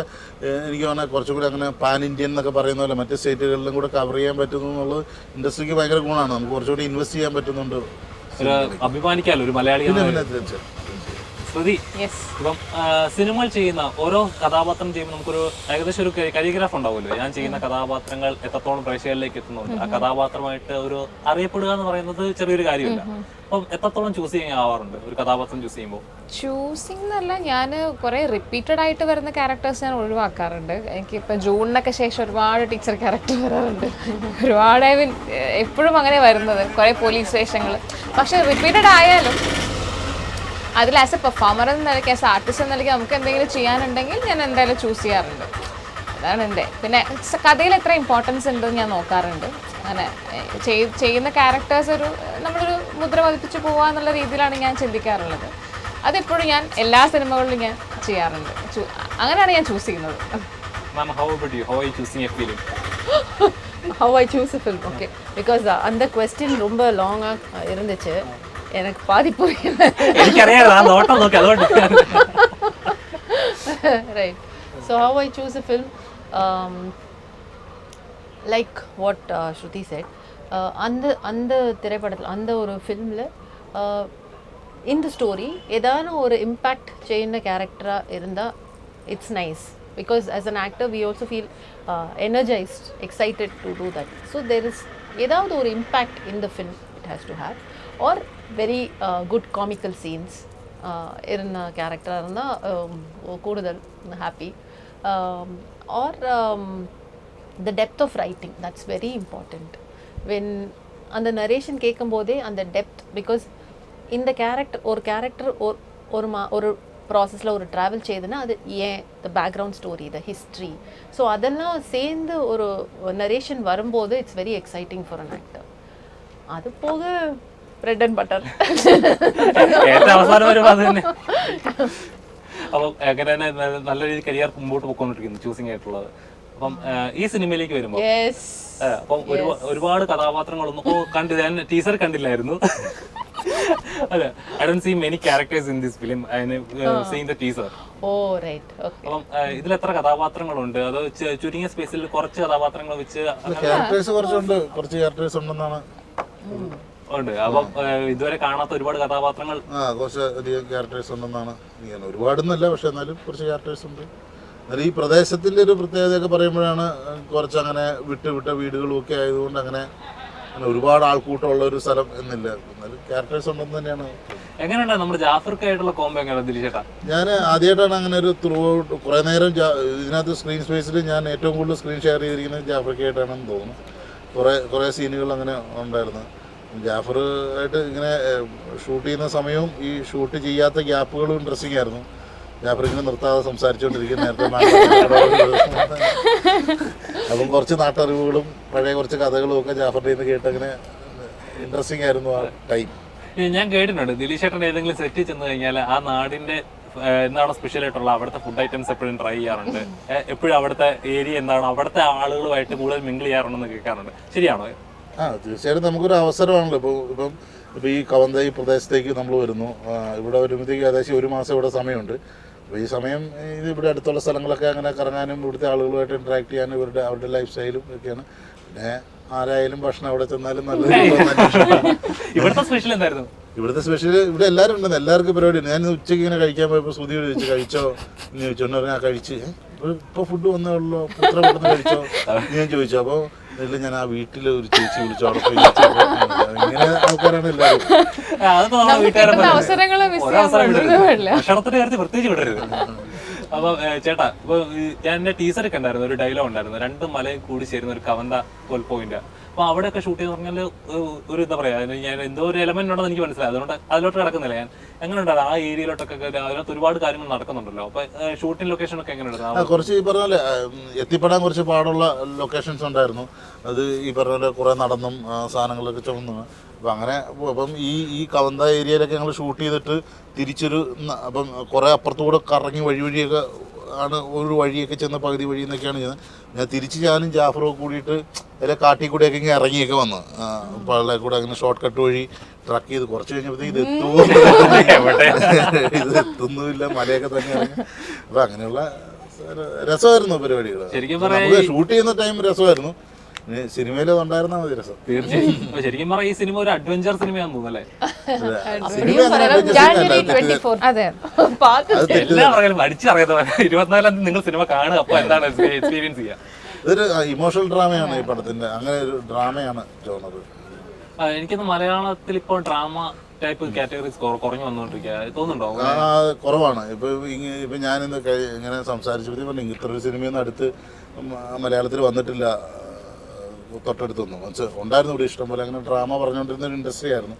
എനിക്ക് പറഞ്ഞാൽ കുറച്ചും കൂടെ അങ്ങനെ പാൻ ഇന്ത്യൻ എന്നൊക്കെ പറയുന്ന പോലെ മറ്റ് സ്റ്റേറ്റുകളിലും കൂടെ കവർ ചെയ്യാൻ പറ്റുന്നു എന്നുള്ളത് ഇൻഡസ്ട്രിക്ക് ഭയങ്കര ഗുണമാണ്. നമുക്ക് കുറച്ചുകൂടി ഇൻവെസ്റ്റ് ചെയ്യാൻ പറ്റുന്നുണ്ട്. അഭിമാനിക്കാമല്ലോ ഒരു മലയാളി ശ്രുതി ഇപ്പം സിനിമകൾ ചെയ്യുന്ന ഓരോ കഥാപാത്രം ചെയ്യുമ്പോൾ നമുക്കൊരു ഏകദേശം ഒരു കരിഗ്രാഫ് ഉണ്ടാവുമല്ലോ. ഞാൻ ചെയ്യുന്ന കഥാപാത്രങ്ങൾ എത്രത്തോളം പ്രേക്ഷകരിലേക്ക് എത്തുന്നുണ്ട്. ആ കഥാപാത്രമായിട്ട് ഒരു അറിയപ്പെടുക എന്ന് പറയുന്നത് ചെറിയൊരു കാര്യമില്ല. അപ്പം എത്രത്തോളം ചൂസ് ചെയ്യാൻ ആവാറുണ്ട് ഒരു കഥാപാത്രം ചൂസ് ചെയ്യുമ്പോൾ? ചൂസിങ് എന്നല്ല ഞാൻ കുറേ റിപ്പീറ്റഡ് ആയിട്ട് വരുന്ന ക്യാരക്ടേഴ്സ് ഞാൻ ഒഴിവാക്കാറുണ്ട്. എനിക്ക് ഇപ്പൊ ജൂണിനൊക്കെ ശേഷം ഒരുപാട് ടീച്ചർ ക്യാരക്ടർ വരാറുണ്ട്. ഒരുപാട് എപ്പോഴും അങ്ങനെ വരുന്നത്. കുറേ പോലീസ് വേഷങ്ങൾ പക്ഷെ റിപ്പീറ്റഡ് ആയാലും അതിൽ ആസ് എ പെർഫോമർ എന്ന നിലയ്ക്ക് ആസ് ആർട്ടിസ്റ്റ് എന്ന നിലയ്ക്ക് നമുക്ക് എന്തെങ്കിലും ചെയ്യാനുണ്ടെങ്കിൽ ഞാൻ എന്തായാലും ചൂസ് ചെയ്യാറുണ്ട് അതാണ് എൻ്റെ പിന്നെ സ- കഥയിൽ എത്ര ഇമ്പോർട്ടൻസ് ഉണ്ടെന്ന് ഞാൻ നോക്കാറുണ്ട് അങ്ങനെ ഏഹ്, ചെയ്- ചെയ്യുന്ന ക്യാരക്ടേഴ്സ് ഒരു നമ്മളൊരു മുദ്ര പതിപ്പിച്ച് പോവുക എന്നുള്ള രീതിയിലാണ് ഞാൻ ചിന്തിക്കാറുള്ളത് അതെപ്പോഴും ഞാൻ എല്ലാ സിനിമകളിലും ഞാൻ ചെയ്യാറുണ്ട് ചൂ- അങ്ങനെയാണ് ഞാൻ ചൂസ് ചെയ്യുന്നത് ma'am how about you how I choosing a film how I choose a film okay because uh, அந்த question ரொம்ப லாங்காக இருந்துச்சு எனக்கு பாதி புரியல. എനിക്കറിയാം ആ നോട്ടം നോക്കി right so how I choose a film like what Shruti said அந்த அந்த திரைப்படத்தில் அந்த ஒரு ஃபில்மில் இந்த ஸ்டோரி ஏதானும் ஒரு இம்பேக்ட் செய்யின கேரக்டராக இருந்தால் it's nice because as an actor we also feel energised excited to do that so there is ஏதாவது ஒரு இம்பேக்ட் இந்த film it has to have or very good comical scenes இருந்த கேரக்டராக இருந்தால் கூடுதல் happy or the depth of writing that's very important when அந்த narration கேட்கும்போதே அந்த டெப்த் பிகாஸ் இந்த கேரக்டர் ஒரு கேரக்டர் ஒரு ஒரு மா ஒரு ப்ராசஸில் ஒரு ட்ராவல் செய்யுதுன்னா அது ஏன் the background story the history so அதெல்லாம் சேர்ந்து ஒரு நரேஷன் வரும்போது it's very exciting for an actor அது போக ബ്രെഡ് ആൻഡ് ബട്ടർ ഏറ്റവും അവസാനം വരുമ്പോൾ അത് തന്നെ. അപ്പം അങ്ങനെ തന്നെ ന- നല്ല രീതിയിൽ കരിയർ മുമ്പോട്ട് പോയിക്കൊണ്ടിരിക്കുന്നു ചൂസിങ് ആയിട്ടുള്ളത്. അപ്പം ഈ സിനിമയിലേക്ക് വരുമ്പോൾ അപ്പം ഒരുപാ- ഒരുപാട് കഥാപാത്രങ്ങളൊന്നും ഓ കണ്ടില്ല ഞാൻ ടീച്ചർ കണ്ടില്ലായിരുന്നു. അതെ I don't see many characters in this film seen the teaser oh right okay അപ്പം ആ, ഇതിൽ എത്ര കഥാപാത്രങ്ങളുണ്ട്? അത് ചുരുങ്ങിയ സ്പേസിൽ കുറച്ച് കഥാപാത്രങ്ങൾ വെച്ച് ക്യാരക്ടേഴ്സ് കുറച്ചുണ്ട് കുറച്ച് ക്യാരക്ടേഴ്സ് ഉണ്ടെന്നാണ്. ഉണ്ട്. അപ്പം ഇതുവരെ കാണാത്ത ഒരുപാട് കഥാപാത്രങ്ങൾ ആ കുറച്ച് അധികം ക്യാരക്ടേഴ്സ് ഉണ്ടെന്നാണ് തോന്നുന്നത്. ഒരുപാടൊന്നുമല്ല പക്ഷെ എന്നാലും കുറച്ച് ക്യാരക്ടേഴ്സ് ഉണ്ട്. എന്നാൽ ഈ പ്രദേശത്തിന്റെ ഒരു പ്രത്യേകതയൊക്കെ പറയുമ്പോഴാണ് കുറച്ച് അങ്ങനെ വിട്ട് വിട്ട വീടുകളും ഒക്കെ ആയതുകൊണ്ട് അങ്ങനെ അങ്ങനെ ഒരുപാട് ആൾക്കൂട്ടമുള്ള ഒരു സ്ഥലം എന്നില്ല. എന്നാലും ക്യാരക്ടേഴ്സ് ഉണ്ടെന്ന് തന്നെയാണ്. എങ്ങനെയുണ്ട് നമ്മുടെ ജാഫർക്കായിട്ടുള്ള കോംബോ എങ്ങനെയാണ് ഞാൻ ആദ്യമായിട്ടാണ് അങ്ങനെ ഒരു ത്രൂ ഔട്ട് കുറേ നേരം ഇതിനകത്ത് സ്ക്രീൻ സ്പേസിൽ ഞാൻ ഏറ്റവും കൂടുതൽ സ്ക്രീൻ ഷെയർ ചെയ്തിരിക്കുന്നത് ജാഫർക്കായിട്ടാണെന്ന് തോന്നുന്നു. കുറേ കുറേ സീനുകൾ അങ്ങനെ ഉണ്ടായിരുന്നു. ജാഫർ ആയിട്ട് ഇങ്ങനെ ഷൂട്ട് ചെയ്യുന്ന സമയവും ഈ ഷൂട്ട് ചെയ്യാത്ത ഗ്യാപ്പുകളും ഇൻട്രസ്റ്റിംഗ് ആയിരുന്നു. ജാഫർ ഇങ്ങനെ നിർത്താതെ സംസാരിച്ചുകൊണ്ടിരിക്കുന്ന നേരത്തെ അപ്പം കുറച്ച് നാട്ടറിവുകളും പഴയ കുറച്ച് കഥകളും ഒക്കെ ജാഫറിന്റെ നിന്ന് കേട്ടങ്ങനെ ഇൻട്രസ്റ്റിംഗ് ആയിരുന്നു ആ ടൈം ഞാൻ കേട്ടിട്ടുണ്ട്. ദിലീഷ് ദിലീഷേട്ടൻ ഏതെങ്കിലും സെറ്റ് ചെന്ന് കഴിഞ്ഞാൽ ആ നാടിന്റെ എന്താണ് സ്പെഷ്യൽ ആയിട്ടുള്ള അവിടുത്തെ ഫുഡ് ഐറ്റംസ് എപ്പോഴും ട്രൈ ചെയ്യാറുണ്ട്. എപ്പോഴും അവിടുത്തെ ഏരിയ എന്താണ്? അവിടുത്തെ ആളുകളുമായിട്ട് കൂടുതൽ മിങ്കിൾ ചെയ്യാറുണ്ടെന്ന് കേൾക്കാറുണ്ട്. ശരിയാണോ? ആ തീർച്ചയായിട്ടും നമുക്കൊരു അവസരമാണല്ലോ. ഇപ്പോൾ ഇപ്പം ഇപ്പോൾ ഈ കവന്തൈ പ്രദേശത്തേക്ക് നമ്മൾ വരുന്നു. ഇവിടെ വരുമ്പോഴത്തേക്ക് ഏകദേശം ഒരു മാസം ഇവിടെ സമയമുണ്ട്. അപ്പോൾ ഈ സമയം ഇത് ഇവിടെ അടുത്തുള്ള സ്ഥലങ്ങളൊക്കെ അങ്ങനെ കറങ്ങാനും ഇവിടുത്തെ ആളുകളുമായിട്ട് ഇൻട്രാക്ട് ചെയ്യാനും ഇവരുടെ അവരുടെ ലൈഫ് സ്റ്റൈലും ഒക്കെയാണ്. പിന്നെ ആരായാലും ഭക്ഷണം അവിടെ ചെന്നാലും നല്ല ഇവിടുത്തെ സ്പെഷ്യൽ എന്തായിരുന്നു? ഇവിടുത്തെ സ്പെഷ്യൽ ഇവിടെ എല്ലാവരും ഉണ്ടെന്ന് എല്ലാവർക്കും പരിപാടിയുണ്ട് ഞാൻ ഉച്ചയ്ക്ക് ഇങ്ങനെ കഴിക്കാൻ പോയപ്പോൾ സുതി ചോദിച്ചു കഴിച്ചോ? എന്ന് ചോദിച്ചോണ്ട് പറഞ്ഞാൽ കഴിച്ച്. "ഏ, ഇപ്പൊ- ഫുഡ് വന്നേ ഉള്ളു പുത്ര പെട്ടെന്ന് കഴിച്ചോ? ഞാൻ ചോദിച്ചു അപ്പൊ ഇല്ല ഞാൻ ആ വീട്ടിലെ ഒരു ചേച്ചി വിളിച്ചു അവിടെ പോയി ഇങ്ങനെ ആൾക്കാരാണ് എല്ലാവരും. ഭക്ഷണത്തിന്റെ കാര്യത്തിൽ പ്രത്യേകിച്ച് വിടരുത്. അപ്പൊ ചേട്ടാ ഇപ്പൊ ഞാൻ എന്റെ ടീച്ചർ ഒക്കെ ഉണ്ടായിരുന്നു ഒരു ഡയലോഗ് ഉണ്ടായിരുന്നു. രണ്ട് മലയും കൂടി ചേരുന്ന ഒരു കവന്ത കൊൽപോയിന്റ് പോയിന്റ്. അപ്പൊ അവിടെയൊക്കെ ഷൂട്ട് ചെയ്ത് പറഞ്ഞാൽ ഒരു എന്താ പറയാ ഞാൻ എന്തോ ഒരു എലമെന്റ് ഉണ്ടെന്ന് എനിക്ക് മനസ്സിലായി. അതുകൊണ്ട് അതിലോട്ട് കിടക്കുന്നില്ല ഞാൻ. എങ്ങനെ ഉണ്ടായിരുന്നു ആ ഏരിയയിലോട്ടൊക്കെ അതിനകത്ത് ഒരുപാട് കാര്യങ്ങൾ നടക്കുന്നുണ്ടല്ലോ. അപ്പൊ ഷൂട്ടിംഗ് ലൊക്കേഷൻ ഒക്കെ എങ്ങനെ ഉണ്ടായിരുന്നു കുറച്ച് ഈ പറഞ്ഞ പോലെ എത്തിപ്പെടാൻ കുറച്ച് പാടുള്ള ലൊക്കേഷൻസ് ഉണ്ടായിരുന്നു. അത് ഈ പറഞ്ഞ പോലെ കുറേ നടന്നും സാധനങ്ങളൊക്കെ ചുമന്നു. അപ്പം അങ്ങനെ അപ്പം ഈ ഈ കവന്ത ഏരിയയിലൊക്കെ ഞങ്ങൾ ഷൂട്ട് ചെയ്തിട്ട് തിരിച്ചൊരു അപ്പം കുറേ അപ്പുറത്തുകൂടെ കറങ്ങി വഴി വഴിയൊക്കെ ആണ് ഒരു വഴിയൊക്കെ ചെന്ന പകുതി വഴി എന്നൊക്കെയാണ് ചെയ്യുന്നത്. ഞാൻ തിരിച്ച് ഞാനും ജാഫറും കൂടിയിട്ട് അതിലെ കാട്ടിൽ കൂടെയൊക്കെ ഇങ്ങനെ ഇറങ്ങിയൊക്കെ വന്ന്. പള്ള കൂടെ അങ്ങനെ ഷോർട്ട് കട്ട് വഴി ട്രക്ക് ചെയ്ത് കുറച്ച് കഴിഞ്ഞപ്പോഴത്തേക്ക് ഇത് എത്തുമോ ഇത് എത്തുന്നുമില്ല മലയൊക്കെ തന്നെ ഇറങ്ങി. അപ്പൊ അങ്ങനെയുള്ള രസമായിരുന്നു പരിപാടികൾ. ഷൂട്ട് ചെയ്യുന്ന ടൈം രസമായിരുന്നു. സിനിമയിലുണ്ടായിരുന്ന സിനിമയിൽ ഉണ്ടായിരുന്നാൽ മതി രസം. തീർച്ചയായും. ശരിക്കും പറയാം ഈ സിനിമ ഒരു അഡ്വഞ്ചർ സിനിമയാന്ന് തോന്നുന്നല്ലേ? സിനിമ അങ്ങനെ adventure scene അല്ല. ജാനുവരി അത് ട്വന്റി തെറ്റ് ഫോർ അതെ പാട്ട് എല്ലാം പറയാനും അടിച്ചറിയാത്ത ഇരുപത്തിനാലാം തീയതി നിങ്ങൾ സിനിമ കാണുക അപ്പൊ എന്താണ് എക്സ്പീരിയൻസ് ചെയ്യുക? ഇതൊരു ഇമോഷണൽ ഡ്രാമയാണ് ഈ പടത്തിന്റെ. അങ്ങനെ ഒരു ഡ്രാമയാണ് ജോണർ എനിക്ക് എനിക്കൊന്ന് മലയാളത്തിൽ ഇപ്പോൾ ഡ്രാമ ടൈപ്പ് കാറ്റഗറീസ് കുറഞ്ഞു വന്നുകൊണ്ടിരിക്കുക തോന്നുന്നുണ്ടോ? കുറവാണ്. ഇപ്പൊ ഇപ്പൊ ഞാനിന്ന് ഇങ്ങനെ സംസാരിച്ചു പറഞ്ഞു ഇത്ര ഒരു സിനിമയൊന്നും അടുത്ത് മലയാളത്തിൽ വന്നിട്ടില്ല. തൊട്ടടുത്തൊന്നും ഉണ്ടായിരുന്നു ഇവിടെ ഇഷ്ടം പോലെ. അങ്ങനെ ഡ്രാമ പറഞ്ഞുകൊണ്ടിരുന്ന ഒരു ഇൻഡസ്ട്രി ആയിരുന്നു.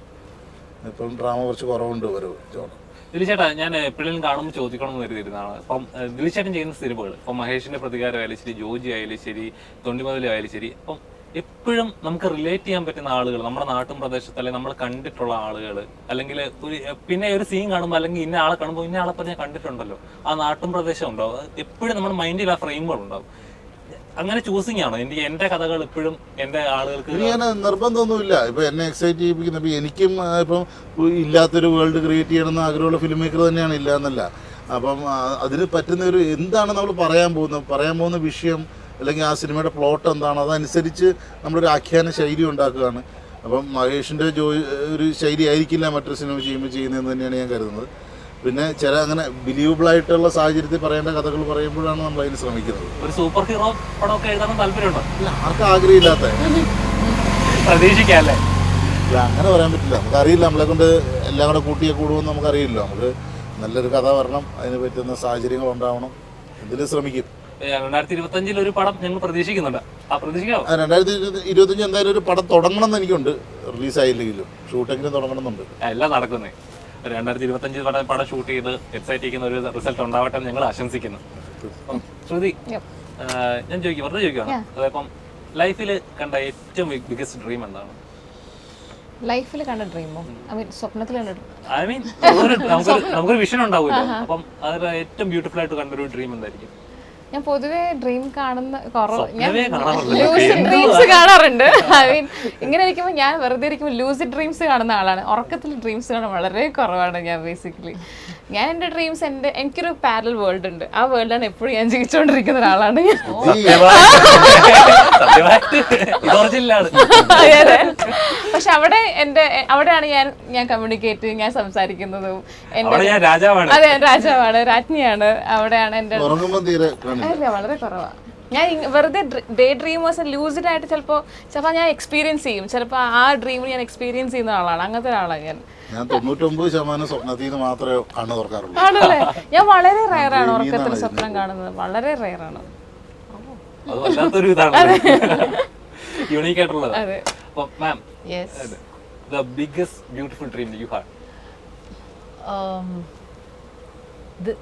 ഇപ്പം ഡ്രാമ കുറച്ച് കുറവുണ്ട് വരും ജോണർ ദിലിച്ചേട്ടാ ഞാൻ എപ്പോഴും കാണുമ്പോൾ ചോദിക്കണം എന്ന് കരുതിയിരുന്നതാണ് അപ്പം ദിലീഷേട്ടൻ ചെയ്യുന്ന സിനിമകൾ ഇപ്പം മഹേഷിന്റെ പ്രതികാരം ആയാലും ശരി ജോജി ആയാലും ശരി തൊണ്ടിമതിലും ആയാലും ശരി അപ്പം എപ്പോഴും നമുക്ക് റിലേറ്റ് ചെയ്യാൻ പറ്റുന്ന ആളുകൾ നമ്മുടെ നാട്ടും പ്രദേശത്ത് അല്ലെങ്കിൽ നമ്മൾ കണ്ടിട്ടുള്ള ആളുകൾ അല്ലെങ്കിൽ പിന്നെ ഒരു സീൻ കാണുമ്പോൾ അല്ലെങ്കിൽ ഇന്ന ആളെ കാണുമ്പോൾ ഇന്ന ആളെ പറഞ്ഞാൽ കണ്ടിട്ടുണ്ടല്ലോ. ആ നാട്ടും പ്രദേശം ഉണ്ടാവും എപ്പോഴും നമ്മുടെ മൈൻഡിൽ ആ ഫ്രെയിമുകൾ ഉണ്ടാവും. അങ്ങനെ ചൂസിങ് ആണോ? എനിക്ക് എന്റെ കഥകൾ ഇപ്പോഴും എന്റെ ആളുകൾക്ക് ഇങ്ങനെ നിർബന്ധമൊന്നുമില്ല. ഇപ്പൊ എന്നെ എക്സൈറ്റ് ചെയ്യിപ്പിക്കുന്ന എനിക്കും ഇപ്പം ഇല്ലാത്തൊരു വേൾഡ് ക്രിയേറ്റ് ചെയ്യണമെന്ന് ആഗ്രഹമുള്ള ഫിലിം മേക്കർ തന്നെയാണ് ഇല്ല എന്നല്ല. അപ്പം അതിന് പറ്റുന്ന ഒരു എന്താണ് നമ്മൾ പറയാൻ പോകുന്നത്? പറയാൻ പോകുന്ന വിഷയം അല്ലെങ്കിൽ ആ സിനിമയുടെ പ്ലോട്ട് എന്താണ്? അതനുസരിച്ച് നമ്മളൊരു ആഖ്യാന ശൈലി ഉണ്ടാക്കുകയാണ്. അപ്പം മഹേഷിന്റെ ജോ ഒരു ശൈലി ആയിരിക്കില്ല മറ്റൊരു സിനിമ ചെയ്യുമ്പോൾ ചെയ്യുന്നതെന്ന് തന്നെയാണ് ഞാൻ കരുതുന്നത്. പിന്നെ ചില അങ്ങനെ ബിലീവബിൾ ആയിട്ടുള്ള സാഹചര്യത്തിൽ പറയേണ്ട കഥകൾ പറയുമ്പോഴാണ് നമ്മൾ അതിന് ശ്രമിക്കുന്നത്. ഒരു സൂപ്പർ ഹീറോ പടമൊക്കെ എഴുതാൻ താല്പര്യമുണ്ടോ? ഇല്ല ആർക്കും ആഗ്രഹമില്ലാത്ത. പ്രതീക്ഷിക്കാം അല്ലേ ഇല്ല അങ്ങനെ പറയാൻ പറ്റില്ല. നമുക്കറിയില്ല നമ്മളെ കൊണ്ട് എല്ലാം കൂടെ കൂട്ടിയെ കൂടുമെന്ന് നമുക്കറിയില്ല. നമുക്ക് നല്ലൊരു കഥ വരണം അതിന് പറ്റുന്ന സാഹചര്യങ്ങൾ ഉണ്ടാവണം. ഇതിൽ ശ്രമിക്കും? രണ്ടായിരത്തി ഇരുപത്തഞ്ചിൽ ഒരു പടം ഞങ്ങൾ പ്രതീക്ഷിക്കുന്നുണ്ട്. ആ രണ്ടായിരത്തി ഇരുപത്തഞ്ച് എന്തായാലും ഒരു പടം തുടങ്ങണം എന്ന് എനിക്കുണ്ട്. റിലീസായില്ലെങ്കിലും. ഷൂട്ടെങ്കിലും തുടങ്ങണമെന്നുണ്ട്. എല്ലാം നടക്കുന്നേ. രണ്ടായിരത്തി ഇരുപത്തി അഞ്ചിൽ പടം പടം ഷൂട്ട് ചെയ്ത് എക്സൈറ്റ് ചെയ്യുന്ന ഒരു റിസൾട്ട് ഉണ്ടാവട്ടെ എന്ന് ഞങ്ങൾ ആശംസിക്കുന്നു. അപ്പം ശ്രുതി ഞാൻ ചോദിക്കും വെറുതെ ചോദിക്കുകയാണ് അതിപ്പം ലൈഫിൽ കണ്ട ഏറ്റവും ബിഗസ്റ്റ് ഡ്രീം എന്താണ്? ലൈഫിൽ കണ്ട ഡ്രീമോ ഐ മീൻ സ്വപ്നത്തിൽ കണ്ട. ഐ മീൻ നമുക്കൊരു നമുക്ക് വിഷൻ ഉണ്ടാവുമല്ലോ. അപ്പം അതിൽ ഏറ്റവും ബ്യൂട്ടിഫുൾ ആയിട്ട് കണ്ടൊരു ഡ്രീം എന്തായിരിക്കും? ഞാൻ പൊതുവേ ഡ്രീം കാണുന്ന കുറവ് ഞാൻ സ്വപ്നമേ കാണാറില്ല. ലൂസിഡ് ഡ്രീംസ് കാണാറുണ്ട്. ഐ മീൻ ഇങ്ങനെ ഇരിക്കുമ്പോൾ ഞാൻ വെറുതെ ഇരിക്കുമ്പോൾ ലൂസിഡ് ഡ്രീംസ് കാണുന്ന ആളാണ്. ഉറക്കത്തിൽ ഡ്രീംസ് കാണാൻ വളരെ കുറവാണ് ഞാൻ ബേസിക്കലി ഞാൻ എന്റെ ഡ്രീംസ് എന്റെ എനിക്കൊരു പാരൽ വേൾഡ് ഉണ്ട്. ആ വേൾഡാണ് എപ്പോഴും ഞാൻ ജീവിച്ചുകൊണ്ടിരിക്കുന്ന ഒരാളാണ് ഞാൻ. പക്ഷെ അവിടെ എന്റെ അവിടെയാണ് ഞാൻ ഞാൻ കമ്മ്യൂണിക്കേറ്റ് ഞാൻ സംസാരിക്കുന്നതും. എന്റെ അവിടെ ഞാൻ രാജാവാണ്. അതെ ഞാൻ രാജാവാണ്. രാജ്ഞിയാണ്. അവിടെയാണ് എന്റെ അല്ല വളരെ കുറവാണ് ഞാൻ വെറുതെ ഡേ ഡ്രീമേഴ്സ് ലൂസിഡ് ആയിട്ട് ചിലപ്പോൾ ചിലപ്പോൾ ഞാൻ എക്സ്പീരിയൻസ് ചെയ്യും. ചിലപ്പോൾ ആ ഡ്രീം ഞാൻ എക്സ്പീരിയൻസ് ചെയ്യുന്ന ആളാണ്. അങ്ങനത്തെ ഒരാളാണ് ഞാൻ. ഞാൻ തൊണ്ണൂറ്റൊമ്പത് ശതമാനം സ്വപ്നത്തിൽ നിന്ന് മാത്രമേ കണ്ണു തുറക്കാറുള്ളൂ. ആണല്ലേ? ഞാൻ വളരെ റയറാണ് ഉറക്കത്തിൽ സ്വപ്നം കാണുന്നത്. വളരെ റയറാണ് അത് വല്ലാത്തൊരു ഇതാണ് യുണീക്ക് ആയിട്ടുള്ളത് അപ്പം ma'am the biggest beautiful dream you had um, the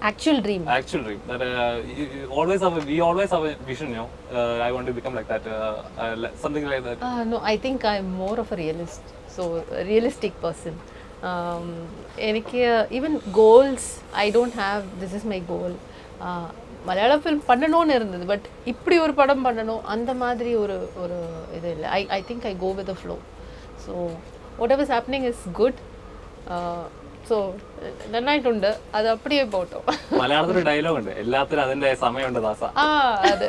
actual dream actual dream that uh, you, you always have a, we always have a vision you know uh, i want to become like that uh, uh, something like that Uh, no, I think I'm more of a realist. So, a realistic person. Um, എനിക്ക് even goals I don't have this is my goal Malayalam film பண்ணணும்னு இருந்தது but இப்படி ஒரு படம் பண்ணணும் அந்த மாதிரி ஒரு ஒரு இது இல்லை I I think I go with flow so whatever is happening is good so നന്നായിട്ടുണ്ട് അത് அப்படியே போட்டோம் മലയാളത്തിൽ ഡയലോഗ് ഉണ്ട് എല്ലാത്തിനും അതിന്റെ സമയമുണ്ട് ദാസ ആ അത്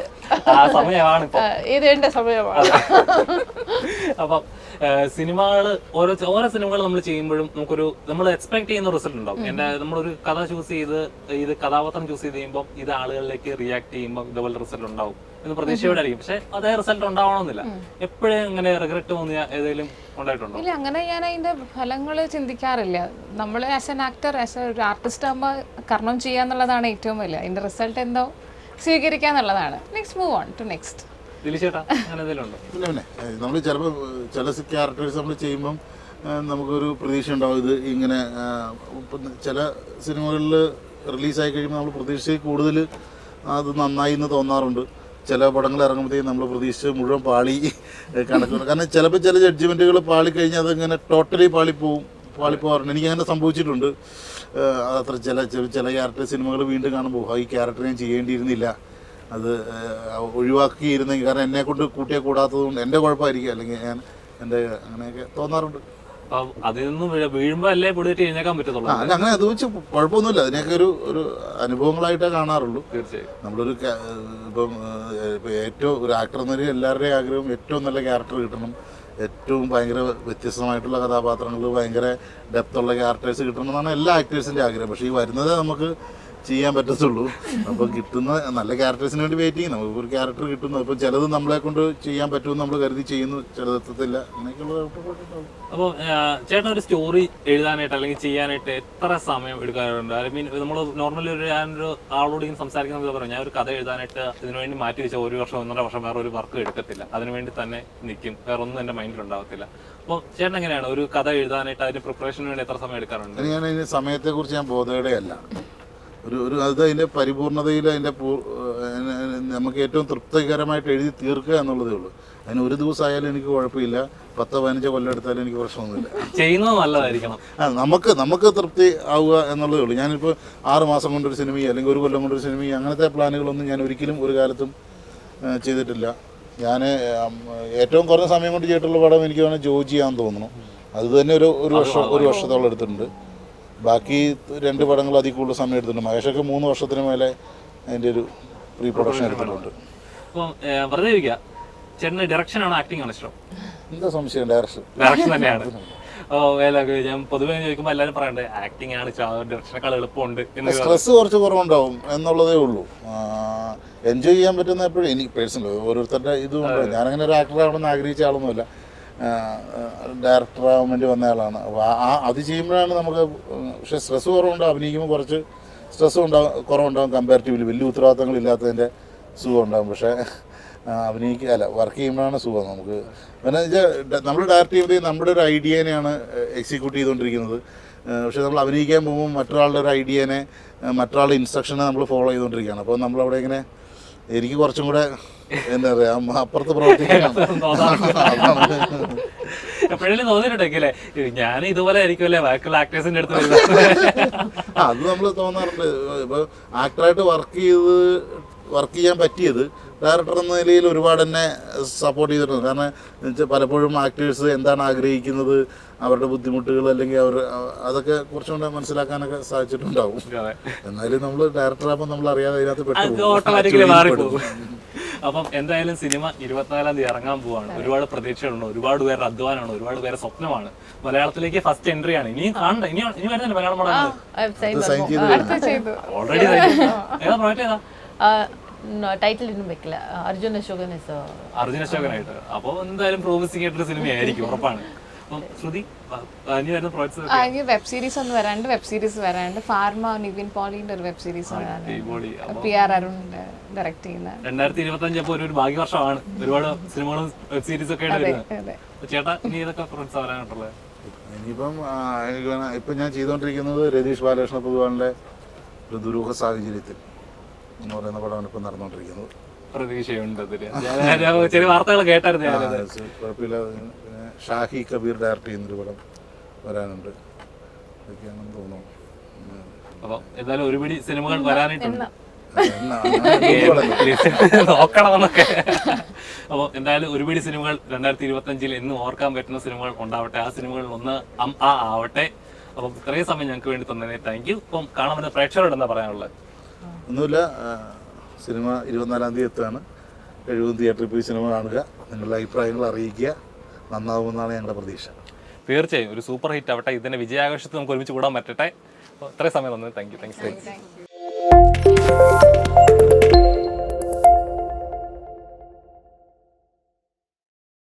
ആ സമയമാണ് ഇപ്പൊ ആ, ഇത് എന്റെ സമയമാണ് അപ്പം സിനിമകൾ ഓരോ ഓരോ സിനിമകൾ നമ്മൾ ചെയ്യുമ്പോഴും നമുക്കൊരു നമ്മൾ എക്സ്പെക്ട് ചെയ്യുന്ന റിസൾട്ട് ഉണ്ടാവും. എന്റെ നമ്മളൊരു കഥ ചൂസ് ചെയ്ത് ഇത് കഥാപാത്രം ചൂസ് ചെയ്ത് കഴിയുമ്പോൾ ഇത് ആളുകളിലേക്ക് റിയാക്ട് ചെയ്യുമ്പോൾ ഇതുപോലെ റിസൾട്ട് ഉണ്ടാവും എന്ന് പ്രതീക്ഷയോടെ ആയിരിക്കും പക്ഷെ അതേ റിസൾട്ട് ഉണ്ടാവണമെന്നില്ല. എപ്പോഴും ഇങ്ങനെ റിഗ്രറ്റ് തോന്നിയ ഏതെങ്കിലും ഉണ്ടായിട്ടുണ്ടോ? ഇല്ല അങ്ങനെ ഞാൻ അതിന്റെ ഫലങ്ങൾ ചിന്തിക്കാറില്ല. നമ്മൾ ആസ് എൻ ആക്ടർ ആസ് ഒരു ആർട്ടിസ്റ്റ് ആകുമ്പോൾ കർണം ചെയ്യുക എന്നുള്ളതാണ് ഏറ്റവും വലിയ. അതിന്റെ റിസൾട്ട് എന്തോ സ്വീകരിക്കുക എന്നുള്ളതാണ് next move on to next നമ്മൾ ചിലപ്പോൾ ചില ക്യാരക്ടേഴ്സ് നമ്മൾ ചെയ്യുമ്പം നമുക്കൊരു പ്രതീക്ഷ ഉണ്ടാവും ഇത് ഇങ്ങനെ ചില സിനിമകളിൽ റിലീസായി കഴിയുമ്പോൾ നമ്മൾ പ്രതീക്ഷയിൽ കൂടുതൽ അത് നന്നായി എന്ന് തോന്നാറുണ്ട്. ചില പടങ്ങൾ ഇറങ്ങുമ്പോഴത്തേക്കും നമ്മൾ പ്രതീക്ഷിച്ച് മുഴുവൻ പാളി കണക്കുണ്ട്. കാരണം ചിലപ്പോൾ ചില ജഡ്ജ്മെന്റുകൾ പാളിക്കഴിഞ്ഞാൽ അതിങ്ങനെ ടോട്ടലി പാളിപ്പോവും പാളിപ്പോവാറുണ്ട്. എനിക്ക് അങ്ങനെ സംഭവിച്ചിട്ടുണ്ട്. അതത്ര ചില ചില- ക്യാരക്ടർ സിനിമകൾ വീണ്ടും കാണുമ്പോൾ "ആ, ഈ ക്യാരക്ടർ ഞാൻ ചെയ്യേണ്ടിയിരുന്നില്ല. അത് ഒഴിവാക്കിയിരുന്നെങ്കിൽ കാരണം എന്നെ കൊണ്ട് കൂട്ടിയെ കൂടാത്തത് കൊണ്ട് എന്റെ കുഴപ്പമായിരിക്കും. അല്ലെങ്കിൽ ഞാൻ എന്റെ അങ്ങനെയൊക്കെ തോന്നാറുണ്ട്. അതിൽ നിന്ന് വീഴുമ്പോൾ വീഴുമ്പോ അല്ലേ പൊടിയിട്ട് എഴുന്നേക്കാൻ പറ്റത്തുള്ളൂ? അല്ല അങ്ങനെ അത് വെച്ച് കുഴപ്പമൊന്നുമില്ല. അതിനൊക്കെ ഒരു ഒരു അനുഭവങ്ങളായിട്ടേ കാണാറുള്ളൂ. തീർച്ചയായും. നമ്മളൊരു ഇപ്പം ഏറ്റവും ഒരു ആക്ടർ എന്ന എല്ലാവരുടെയും ആഗ്രഹം ഏറ്റവും നല്ല ക്യാരക്ടർ കിട്ടണം. ഏറ്റവും ഭയങ്കര വ്യത്യസ്തമായിട്ടുള്ള കഥാപാത്രങ്ങൾ ഭയങ്കര ഡെപ്തുള്ള ക്യാരക്ടേഴ്സ് കിട്ടണം എന്നാണ് എല്ലാ ആക്ടേഴ്സിന്റെ ആഗ്രഹം. പക്ഷേ ഈ വരുന്നത് നമുക്ക് ചെയ്യാൻ പറ്റത്തുള്ളൂ. അപ്പോൾ കിട്ടുന്ന നല്ല ക്യാരക്ടേഴ്സിന് വേണ്ടി വെയിറ്റ് ചെയ്യും നമുക്ക് ഒരു ക്യാരക്ടർ കിട്ടുന്നു. അപ്പോൾ ചിലത് നമ്മളെ കൊണ്ട് ചെയ്യാൻ പറ്റുമെന്ന് നമ്മൾ കരുതി ചെയ്യുന്നു. ചിലത് എത്തത്തില്ല. അങ്ങനെയൊക്കെയുള്ള അപ്പോൾ ചേട്ടൻ ഒരു സ്റ്റോറി എഴുതാനായിട്ട് അല്ലെങ്കിൽ ചെയ്യാനായിട്ട് എത്ര സമയം എടുക്കാറുണ്ട്? ഐ മീൻ നമ്മൾ നോർമലി ഒരു ഞാനൊരു ആളോട് ഇങ്ങനെ സംസാരിക്കുന്ന പറഞ്ഞു ഞാൻ ഒരു കഥ എഴുതാനായിട്ട് ഇതിനുവേണ്ടി മാറ്റി വെച്ച ഒരു വർഷം ഒന്നര വർഷം വേറെ ഒരു വർക്ക് എടുക്കത്തില്ല. അതിനു വേണ്ടി തന്നെ നിൽക്കും വേറെ ഒന്നും എന്റെ മൈൻഡിൽ ഉണ്ടാവത്തില്ല. അപ്പോൾ ചേട്ടൻ എങ്ങനെയാണ് ഒരു കഥ എഴുതാനായിട്ട് അതിന് പ്രിപ്പറേഷന് വേണ്ടി എത്ര സമയം എടുക്കാറുണ്ട്? ഞാൻ അതിന് സമയത്തെക്കുറിച്ച് ഞാൻ ബോധയുടെയല്ല ഒരു ഒരു അത് അതിന്റെ പരിപൂർണതയിൽ അതിന്റെ നമുക്ക് ഏറ്റവും തൃപ്തികരമായിട്ട് എഴുതി തീർക്കുക എന്നുള്ളതേ ഉള്ളൂ. അതിന് ഒരു ദിവസം ആയാലും എനിക്ക് കുഴപ്പമില്ല. പത്തോ പതിനഞ്ചോ കൊല്ലം എടുത്താലും എനിക്ക് പ്രശ്നമൊന്നുമില്ല. ചെയ്യുന്നത് നല്ലതായിരിക്കണം. ആ നമുക്ക് നമുക്ക് തൃപ്തി ആവുക എന്നുള്ളതേ ഉള്ളൂ. ഞാനിപ്പോൾ ആറ് മാസം കൊണ്ടൊരു സിനിമയോ അല്ലെങ്കിൽ ഒരു കൊല്ലം കൊണ്ടൊരു സിനിമയോ അങ്ങനത്തെ പ്ലാനുകളൊന്നും ഞാൻ ഒരിക്കലും ഒരു കാലത്തും ചെയ്തിട്ടില്ല. ഞാൻ ഏറ്റവും കുറഞ്ഞ സമയം കൊണ്ട് ചെയ്തിട്ടുള്ള പടം എനിക്ക് വേണമെങ്കിൽ ജോജിയാന്ന് തോന്നുന്നു. അത് തന്നെ ഒരു ഒരു വർഷം ഒരു വർഷത്തോളം എടുത്തിട്ടുണ്ട്. ബാക്കി രണ്ട് പടങ്ങൾ അതിൽ കൂടുതൽ സമയം എടുത്തിട്ടുണ്ട്. മഹേഷൊക്കെ മൂന്ന് വർഷത്തിന് മേലെ അതിന്റെ ഒരു പ്രീ പ്രൊഡക്ഷൻ എടുത്തിട്ടുണ്ട്. അപ്പം വെറുതെ ചോദിക്കുക ചേട്ടന് ഡയറക്ഷൻ ആണോ ആക്ടിംഗ് ആണോ ഇഷ്ടം. എന്താ സംശയം? ഡയറക്ഷൻ ഡയറക്ഷൻ തന്നെയാണ്. ഞാൻ പൊതുവെ ചോദിക്കുമ്പോൾ എല്ലാവരും പറയണ്ടേ ആക്ടിംഗ് ആണ് ഡയറക്ഷനേക്കാൾ എളുപ്പമുണ്ട് സ്ട്രെസ് കുറച്ച് കുറവുണ്ടാവും എന്നുള്ളതേ ഉള്ളൂ. എൻജോയ് ചെയ്യാൻ പറ്റുന്ന എപ്പോഴും എനിക്ക് പേഴ്സണൽ ഓരോരുത്തരുടെ ഇതും ഞാനങ്ങനെ ഒരു ആക്ടർ ആവണമെന്ന് ആഗ്രഹിച്ച ആളൊന്നുമില്ല. ഡയറക്ടർ ആവാൻ വേണ്ടി വന്ന ആളാണ്. അപ്പോൾ ആ അത് ചെയ്യുമ്പോഴാണ് നമുക്ക് പക്ഷേ സ്ട്രെസ് കുറവുണ്ടാകും അഭിനയിക്കുമ്പോൾ കുറച്ച് സ്ട്രെസ് ഉണ്ടാകും കുറവുണ്ടാകും കമ്പാരിറ്റീവ്ലി വലിയ ഉത്തരവാദിത്തങ്ങൾ ഉത്തരവാദിത്തങ്ങളില്ലാത്തതിന്റെ സുഖം ഉണ്ടാകും പക്ഷേ അഭിനയിക്കുക അല്ല വർക്ക് ചെയ്യുമ്പോഴാണ് സുഖം നമുക്ക്. പിന്നെ നമ്മൾ ഡയറക്റ്റ് ചെയ്യുമ്പോൾ നമ്മുടെ ഒരു ഐഡിയനെയാണ് എക്സിക്യൂട്ട് ചെയ്തുകൊണ്ടിരിക്കുന്നത്. പക്ഷേ നമ്മൾ അഭിനയിക്കാൻ പോകുമ്പോൾ മറ്റൊരാളുടെ ഒരു ഐഡിയനെ മറ്റൊരാളുടെ ഇൻസ്ട്രക്ഷനെ നമ്മൾ ഫോളോ ചെയ്തുകൊണ്ടിരിക്കുകയാണ്. അപ്പോൾ നമ്മളവിടെ ഇങ്ങനെ എനിക്ക് കുറച്ചും കൂടെ എന്താ പറയാ അപ്പുറത്ത് തോന്നിയിട്ടുണ്ടെങ്കിലേ ഞാൻ ഇതുപോലെ ആയിരിക്കുമല്ലേ? ബാക്കിയുള്ള ആക്ടേഴ്സിന്റെ അടുത്ത് വരുന്നത്. അത് നമ്മൾ തോന്നാറുണ്ട്. ഇപ്പൊ ആക്ടറായിട്ട് വർക്ക് ചെയ്ത് വർക്ക് ചെയ്യാൻ പറ്റിയത് ഡയറക്ടർ എന്ന നിലയിൽ ഒരുപാട് എന്നെ സപ്പോർട്ട് ചെയ്തിട്ടുണ്ട്. കാരണം പലപ്പോഴും ആക്ടേഴ്സ് എന്താണ് ആഗ്രഹിക്കുന്നത് അവരുടെ ബുദ്ധിമുട്ടുകൾ അല്ലെങ്കിൽ അവർ അതൊക്കെ കുറച്ചും കൂടെ മനസ്സിലാക്കാനൊക്കെ സാധിച്ചിട്ടുണ്ടാവും. എന്നാലും നമ്മൾ ഡയറക്ടറാകുമ്പോൾ നമ്മൾ അറിയാതെ അതിനകത്ത് പെട്ടു അപ്പം എന്തായാലും സിനിമ ഇരുപത്തിനാലാം തീയതി ഇറങ്ങാൻ പോവാണ്. ഒരുപാട് പ്രതീക്ഷകളുണ്ട് ഒരുപാട് പേരുടെ അധ്വാനമാണ് ഒരുപാട് പേരുടെ സ്വപ്നമാണ്. മലയാളത്തിലേക്ക് ഫസ്റ്റ് എൻട്രി ആണ്. ഇനി കാണണ്ട ഇനി ഇനി വരുന്നില്ല മലയാളം പടം ഓൾറെഡി ഏതാ പ്രോജക്റ്റ് ഏതാ? ടൈറ്റിൽ വെക്കില്ല. അർജുൻ അശോകൻ അർജുൻ അർജുന അശോകനായിട്ട്. അപ്പോൾ എന്തായാലും പ്രോമിസിംഗ് ആയിട്ടൊരു സിനിമയായിരിക്കും ഉറപ്പാണ്. ഇനി വെബ് സീരീസ് ഒന്ന് വരാണ്ട് വെബ് സീരീസ് വരാണ്ട് ഫാർമ നിവിൻ പോളിന്റെ ഒരു വെബ് സീരീസ് വരാനുണ്ട്. പി ആർ അരുൺ ഡയറക്ട് ചെയ്യുന്ന രണ്ടായിരത്തി ഇരുപത്തി അഞ്ച് അപ്പോൾ ഒരു ഭാഗ്യവർഷമാണ്. ഒരുപാട് സിനിമകളും വെബ് സീരീസ് ഒക്കെ ചേട്ടാ ഇനി ഏതൊക്കെ പ്രോജക്ട്സ് വരാനായിട്ടുള്ളത് ഇനിയിപ്പം ഇപ്പം ഞാൻ ചെയ്തുകൊണ്ടിരിക്കുന്നത് രതീഷ് ബാലകൃഷ്ണ പൊതുവാളിന്റെ ഒരു ദുരൂഹ സാഹചര്യത്തിൽ എന്ന് പറയുന്ന പടമാണ് ഇപ്പം നടന്നുകൊണ്ടിരിക്കുന്നത്. പ്രതീക്ഷയുണ്ട് അതിൽ. ഞാൻ- ഞാൻ വാർത്തകൾ കേട്ടായിരുന്നു ഞാനത്. കുഴപ്പമില്ല. പിന്നെ ഷാഹി കബീർ ഡയറക്റ്റ് ചെയ്യുന്നൊരു പടം വരാനുണ്ട്. അതൊക്കെയാണെന്ന് തോന്നുന്നു. അപ്പൊ എന്തായാലും ഒരുപിടി സിനിമകൾ വരാനായിട്ടുണ്ട്. എന്നാ, ഒരു പടം. നോക്കണമെന്നൊക്കെ. അപ്പൊ എന്തായാലും ഒരുപിടി സിനിമകൾ രണ്ടായിരത്തി ഇരുപത്തി അഞ്ചിൽ എന്നും ഓർക്കാൻ പറ്റുന്ന സിനിമകൾ ഉണ്ടാവട്ടെ. ആ സിനിമകളിൽ ഒന്ന് അം ആ ആവട്ടെ. അപ്പം ഇത്രയും സമയം ഞങ്ങൾക്ക് വേണ്ടി തന്നതിന് താങ്ക് യു ഇപ്പം കാണാൻ പറ്റുന്ന പ്രേക്ഷകരോട് എന്താ പറയാനുള്ളത്? ഒന്നുമില്ല. ആ, സിനിമ ഇരുപത്തിനാലാം തീയതി എത്തുകയാണ്. കഴിവും തിയേറ്ററിൽ പോയി സിനിമ കാണുക. നിങ്ങളുടെ അഭിപ്രായങ്ങൾ അറിയിക്കുക. നന്നാവുമെന്നാണ് ഞങ്ങളുടെ പ്രതീക്ഷ. തീർച്ചയായും. ഒരു സൂപ്പർ ഹിറ്റ് ആവട്ടെ. ഇതിന്റെ വിജയാഘോഷത്തിൽ നമുക്ക് ഒരുമിച്ച് കൂടാൻ പറ്റട്ടെ. അപ്പോൾ ഇത്രയും സമയം തന്നെ താങ്ക് യു താങ്ക്സ്